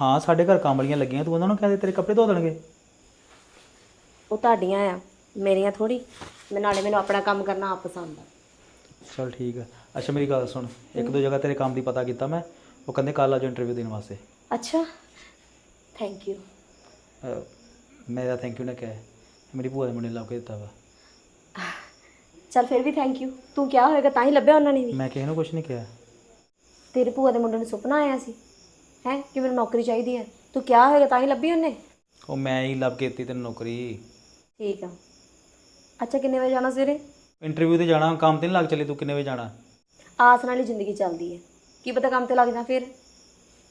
ਹਾਂ ਸਾਡੇ ਘਰ ਕਾਂਬਲੀਆਂ ਲੱਗੀਆਂ ਤੂੰ ਉਹਨਾਂ ਨੂੰ ਕਹਿ ਦੇ ਤੇਰੇ ਕੱਪੜੇ ਧੋ ਦੇਣਗੇ। ਉਹ ਤੁਹਾਡੀਆਂ ਆ ਮੇਰੀਆਂ ਥੋੜੀ ਮੈਂ ਨਾਲੇ ਮੈਨੂੰ ਆਪਣਾ ਕੰਮ ਕਰਨਾ ਆਪ ਪਸੰਦ ਆ। ਚਲ ਠੀਕ ਹੈ ਅੱਛਾ ਮੇਰੀ ਗੱਲ ਸੁਣ ਇੱਕ ਦੋ ਜਗ੍ਹਾ ਤੇਰੇ ਕੰਮ ਦੀ ਪਤਾ ਕੀਤਾ ਮੈਂ ਉਹ ਕਹਿੰਦੇ ਕੱਲ ਆ ਜਾ ਇੰਟਰਵਿਊ ਦੇਣ ਵਾਸਤੇ। ਅੱਛਾ। ਥੈਂਕ ਯੂ ਅਹ, ਮੇਰਾ ਥੈਂਕ ਯੂ ਨਾ ਕਿਹਾ। ਮੇਰੀ ਭੂਆ ਦੇ ਮੁੰਡੇ ਨੇ ਲੱਭ ਕੇ ਦਿੱਤਾ ਵਾ। ਚਲ ਫਿਰ ਵੀ ਥੈਂਕ ਯੂ ਤੂੰ ਕਿਹਾ ਹੋਏਗਾ ਤਾਂ ਹੀ ਲੱਭਿਆ ਉਹਨਾਂ ਨੇ ਵੀ। ਮੈਂ ਕਿਸੇ ਨੂੰ ਕੁਝ ਨਹੀਂ ਕਿਹਾ। ਤੇਰੀ ਭੂਆ ਦੇ ਮੁੰਡੇ ਨੂੰ ਸੁਪਨਾ ਆਇਆ ਸੀ ਹੈ ਕਿ ਮੈਨੂੰ ਨੌਕਰੀ ਚਾਹੀਦੀ ਹੈ। ਤੂੰ ਕਿਹਾ ਹੋਏਗਾ ਤਾਂ ਹੀ ਲੱਭੀ ਉਹਨੇ। ਉਹ ਮੈਂ ਹੀ ਲੱਭ ਕੇ ਦਿੱਤੀ ਤੈਨੂੰ ਨੌਕਰੀ। ਠੀਕ ਆ। ਅੱਛਾ ਕਿੰਨੇ ਵਜੇ ਜਾਣਾ ਸਵੇਰੇ? ਇੰਟਰਵਿਊ ਤੇ ਜਾਣਾ ਕੰਮ ਤੇ ਨਹੀਂ ਲੱਗ ਚੱਲੇ ਤੂੰ ਕਿੰਨੇ ਵਜੇ ਜਾਣਾ? ਆਸ ਨਾਲ ਹੀ ਜ਼ਿੰਦਗੀ ਚੱਲਦੀ ਹੈ। ਕੀ ਪਤਾ ਕੰਮ ਤੇ ਲੱਗ ਜਾ ਫਿਰ।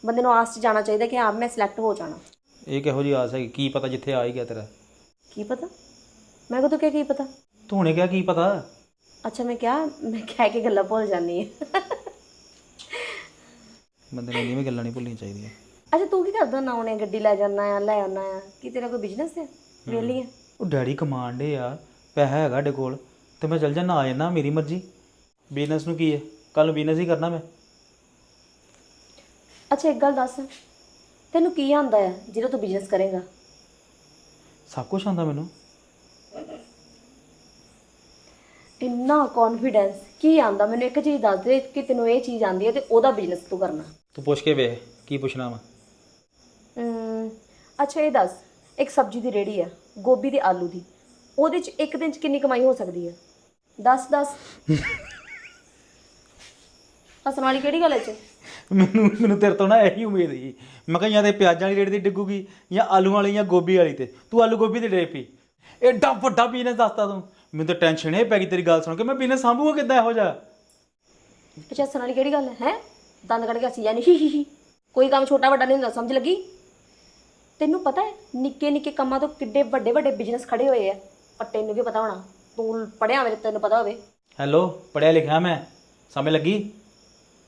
ਬੰਦੇ ਨੂੰ ਆਸ 'ਚ ਜਾਣਾ ਚਾਹੀਦਾ ਕਿ ਹਾਂ ਮੈਂ ਸਿਲੈਕਟ ਹੋ ਜਾਣਾ। ਇਹ ਕਿਹੋ ਜੀ ਆਸ ਹੈ ਕੀ ਪਤਾ ਜਿੱਥੇ ਆ ਹੀ ਗਿਆ ਤੇਰਾ? ਕੀ ਪਤਾ? ਮੈਂ ਕਦੋਂ ਕਿਹਾ ਕੀ ਪਤਾ? ਤੂੰ ਹੁਣੇ ਕਿਹਾ ਕੀ ਪਤਾ? ਅੱਛਾ ਮੈਂ ਕਿਹਾ ਮੈਂ ਕਹਿ ਕੇ ਗੱਲਾਂ ਭੁੱਲ ਜਾਂਦੀ ਹਾਂ। ਬੰਦੇ ਨੂੰ ਇੰਨੀ ਵੀ ਗੱਲਾਂ ਨਹੀਂ ਭੁੱਲਣੀਆਂ ਚਾਹੀਦੀਆਂ। ਅੱਛਾ ਤੂੰ ਕੀ ਕਰਦਾ ਨਾ ਉਹਨੇ ਗੱਡੀ ਲੈ ਜਾਣਾ ਆ ਲੈ ਆਉਣਾ ਆ? ਕੀ ਤੇਰਾ ਕੋਈ ਬਿਜ਼ਨਸ ਹੈ। ਵੇਲੀ ਹੈ ਉਹ ਡੈਡੀ ਕਮਾਂਡ ਏ ਆ ਪੈਸਾ ਹੈਗਾ ਸਾਡੇ ਕੋਲ ਤੇ ਮੈਂ ਚੱਲ ਜਾਣਾ ਆ ਜਾਣਾ ਮੇਰੀ ਮਰਜ਼ੀ। ਬਿਜ਼ਨਸ ਨੂੰ ਕੀ ਹੈ ਕੱਲ ਨੂੰ ਬਿਜ਼ਨਸ ਹੀ ਕਰਨਾ ਮੈਂ। ਅੱਛਾ ਇੱਕ ਗੱਲ ਦੱਸ। ਤੈਨੂੰ ਕੀ ਆਂਦਾ ਹੈ ਜਿਹੜਾ ਤੂੰ ਬਿਜ਼ਨਸ ਕਰੇਗਾ? ਸਭ ਕੁਝ ਆਉਂਦਾ ਮੈਨੂੰ। ਇੰਨਾ ਕੌਨਫੀਡੈਂਸ ਕੀ ਆਂਦਾ ਮੈਨੂੰ ਇੱਕ ਚੀਜ਼ ਦੱਸ ਦੇ ਕਿ ਤੈਨੂੰ ਇਹ ਚੀਜ਼ ਆਂਦੀ ਹੈ ਤੇ ਉਹਦਾ ਬਿਜ਼ਨਸ ਤੂੰ ਕਰਨਾ। ਤੂੰ ਪੁੱਛ ਕੇ ਵੇਖ ਕੀ ਪੁੱਛਣਾ ਵਾ? ਅਮ, ਅੱਛਾ ਇਹ ਦੱਸ ਇੱਕ ਸਬਜ਼ੀ ਦੀ ਰੇੜੀ ਆ ਗੋਭੀ ਤੇ ਆਲੂ ਦੀ। ਉਹਦੇ ਚ ਇੱਕ ਦਿਨ ਚ ਕਿੰਨੀ ਕਮਾਈ ਹੋ ਸਕਦੀ ਹੈ ਦੱਸ ਦੱਸ। ਹੱਸਣ ਵਾਲੀ ਕਿਹੜੀ ਗੱਲ ਹੈ ਚ? ਮੈਨੂੰ ਮੈਨੂੰ ਤੇਰੇ ਤੋਂ ਨਾ ਇਹੀ ਉਮੀਦ ਸੀ। ਮੈਂ ਕਿਹਾ ਜਾਂ ਤੇ ਪਿਆਜ਼ਾਂ ਵਾਲੀ ਰੇੜੀ ਤੇ ਡਿੱਗੂਗੀ ਜਾਂ ਆਲੂ ਵਾਲੀ ਜਾਂ ਗੋਭੀ ਵਾਲੀ ਤੇ। ਤੂੰ ਆਲੂ ਗੋਭੀ ਤੇ ਡੇ ਪਈ। ਐਡਾ ਵੱਡਾ ਬਿਜ਼ਨਸ ਦੱਸਤਾ ਤੂੰ। ਮੈਨੂੰ ਤਾਂ ਟੈਨਸ਼ਨ ਇਹ ਪੈ ਗਈ ਤੇਰੀ ਗੱਲ ਸੁਣ ਕੇ। ਮੈਂ ਬਿਜ਼ਨਸ ਸੰਭੂਗਾ ਕਿੱਦਾਂ ਇਹੋ ਜਿਹਾ? ਅੱਛਾ ਹੱਸਣ ਵਾਲੀ ਕਿਹੜੀ ਗੱਲ ਹੈ ਹੈ? ਦੰਦ ਕੱਢ ਕੇ ਹੱਸੀ ਜਾਨੀ ਹੀ ਹੀ ਹੀ। ਕੋਈ ਕੰਮ ਛੋਟਾ ਵੱਡਾ ਨਹੀਂ ਹੁੰਦਾ ਸਮਝ ਲੱਗੀ? ਤੈਨੂੰ ਪਤਾ ਹੈ ਨਿੱਕੇ ਨਿੱਕੇ ਕੰਮਾਂ ਤੋਂ ਕਿੱਡੇ ਵੱਡੇ ਵੱਡੇ ਬਿਜ਼ਨਸ ਖੜੇ ਹੋਏ ਆ। ਪਰ ਤੈਨੂੰ ਵੀ ਪਤਾ ਹੋਣਾ? ਤੂੰ ਪੜਿਆ ਹੋਵੇ ਤੇ ਤੈਨੂੰ ਪਤਾ ਹੋਵੇ। ਹੈਲੋ ਪੜਿਆ ਲਿਖਿਆ ਮੈਂ? ਸਮਝ ਲੱਗੀ?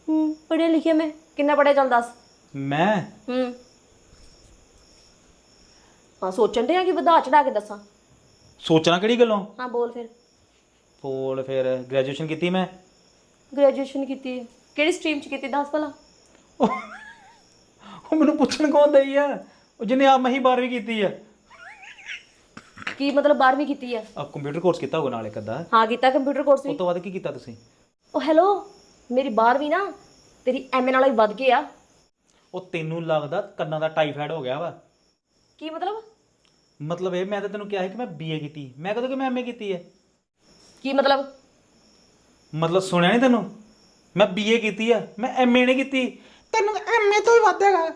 ਹੂੰ ਪੜਿਆ ਲਿਖਿਆ ਮੈਂ। ਕਿੰਨਾ ਪੜਿਆ ਚੱਲ ਦੱਸ। ਮੈਂ? ਹੂੰ। ਹਾਂ ਸੋਚਣ ਦੇ ਆ ਕਿ ਵਧਾ ਚੜਾ ਕੇ ਦੱਸਾਂ। ਸੋਚਣਾ ਕਿਹੜੀ ਗੱਲੋਂ? ਹਾਂ ਬੋਲ ਫਿਰ। ਬੋਲ ਫਿਰ ਗ੍ਰੈਜੂਏਸ਼ਨ ਕੀਤੀ ਮੈਂ? ਗ੍ਰੈਜੂਏਸ਼ਨ ਕੀਤੀ। ਕਿਹੜੀ ਸਟਰੀਮ ਚ ਕੀਤੀ ਦੱਸ ਭਲਾ। ਉਹ ਮੈਨੂੰ ਪੁੱਛਣ ਕੌਣ ਦਈ ਆ? ਉਹ ਜਿਹਨੇ ਆਪ ਮਹੀਂ 12ਵੀਂ ਕੀਤੀ ਆ। ਕੀ ਮਤਲਬ 12ਵੀਂ ਕੀਤੀ ਆ? ਆ ਕੰਪਿਊਟਰ ਕੋਰਸ ਕੀਤਾ ਹੋਗਾ ਨਾਲ ਇੱਕ ਅੱਧਾ। ਹਾਂ ਕੀਤਾ ਕੰਪਿਊਟਰ ਕੋਰਸ ਵੀ। ਉਸ ਤੋਂ ਬਾਅਦ ਕੀ ਕੀਤਾ ਤੁਸੀਂ? ਉਹ ਹੈਲੋ ਮੇਰੀ 12ਵੀਂ ਨਾ ਤੇਰੀ ਐਮਏ ਨਾਲੋਂ ਹੀ ਵੱਧ ਗਈ ਆ। ਉਹ ਤੈਨੂੰ ਲੱਗਦਾ ਕੰਨਾਂ ਦਾ ਟਾਈਫਾਇਡ ਹੋ ਗਿਆ ਵਾ? ਕੀ ਮਤਲਬ? ਮਤਲਬ ਇਹ ਮੈਂ ਤਾਂ ਤੈਨੂੰ ਕਿਹਾ ਸੀ ਕਿ ਮੈਂ ਬੀਏ ਕੀਤੀ। ਮੈਂ ਕਦੋਂ ਕਿ ਮੈਂ ਐਮਏ ਕੀਤੀ ਹੈ? ਕੀ ਮਤਲਬ? ਮਤਲਬ ਸੁਣਿਆ ਨਹੀਂ ਤੈਨੂੰ? ਮੈਂ ਬੀਏ ਕੀਤੀ ਆ। ਮੈਂ ਐਮਏ ਨਹੀਂ ਕੀਤੀ। ਤੈਨੂੰ ਐਮਏ ਤੋਂ ਹੀ ਵੱਧ ਹੈਗਾ।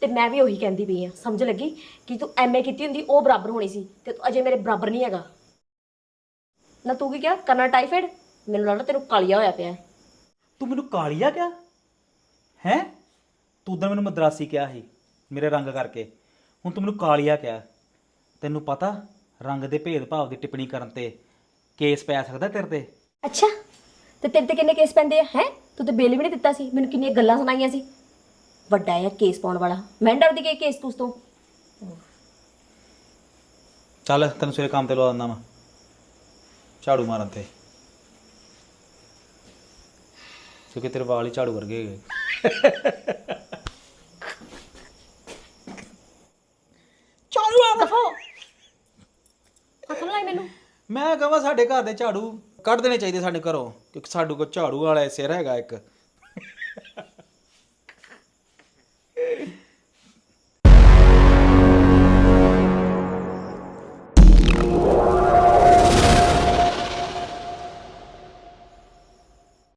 ਤੇ ਮੈਂ ਵੀ ਉਹੀ ਕਹਿੰਦੀ ਪਈ ਆ। ਸਮਝ ਲੱਗੀ? ਕਿ ਤੂੰ ਐਮਏ ਕੀਤੀ ਹੁੰਦੀ ਉਹ ਬਰਾਬਰ ਹੋਣੀ ਸੀ। ਤੇ ਤੂੰ ਅਜੇ ਮੇਰੇ ਬਰਾਬਰ ਨਹੀਂ ਹੈਗਾ। ਨਾ ਤੂੰ ਕੀ ਕਿਹਾ? ਕਰਨਾ ਟਾਈਫਾਇਡ ਮੈਨੂੰ ਲੱਗਦਾ ਤੈਨੂੰ ਕਾਲੀਆ ਹੋਇਆ ਪਿਆ। ਤੂੰ ਮੈਨੂੰ ਕਾਲੀਆ ਕਿਹਾ? ਹੈ? ਤੂੰ ਉਦੋਂ ਮੈਨੂੰ ਮਦਰਾਸੀ ਕਿਹਾ ਸੀ ਮੇਰੇ ਰੰਗ ਕਰਕੇ। ਹੁਣ ਤੂੰ ਮੈਨੂੰ ਕਾਲੀਆ ਕਿਹਾ। ਤੈਨੂੰ ਪਤਾ ਰੰਗ ਦੇ ਭੇਦਭਾਵ ਦੀ ਟਿੱਪਣੀ ਕਰਨ ਤੇ ਕੇਸ ਪੈ ਸਕਦਾ ਤੇਰੇ ਤੇ? ਅੱਛਾ ਤੇ ਤੇਰੇ ਤੇ ਕਿੰਨੇ ਕੇਸ ਪੈਂਦੇ ਆ ਹੈ? ਤੂੰ ਤੇ ਬਿੱਲ ਵੀ ਨਹੀਂ ਦਿੱਤਾ ਸੀ ਮੈਨੂੰ ਕਿੰਨੀਆਂ ਗੱਲਾਂ ਸੁਣਾਈਆਂ ਸੀ। ਵੱਡਾ ਹੈ ਕੇਸ ਪਾਉਣ ਵਾਲਾ ਮੈਂ ਡਰਦੀ ਕਿ ਕੇਸ ਤੂੰ ਤੋਂ। ਚੱਲ ਤੈਨੂੰ ਸਵੇਰੇ ਕੰਮ ਤੇ ਲਵਾ ਦਿੰਦਾ ਮੈਂ। ਝਾੜੂ ਮਾਰਨ ਤੇ। ਕਿਉਂਕਿ ਤੇਰੇ ਵਾਲ ਹੀ ਝਾੜੂ ਵਰਗੇ ਹੈਗੇ। ਝਾੜੂ ਆ ਦਫੋ ਮੈਂ ਕਹਾਂ ਸਾਡੇ ਘਰ ਦੇ ਝਾੜੂ ਕੱਢ ਦੇਣੇ ਚਾਹੀਦੇ ਸਾਡੇ ਘਰੋਂ, ਕਿਉਂਕਿ ਸਾਡੇ ਕੋਲ ਝਾੜੂ ਵਾਲਾ ਸਿਰ ਹੈਗਾ ਇੱਕ।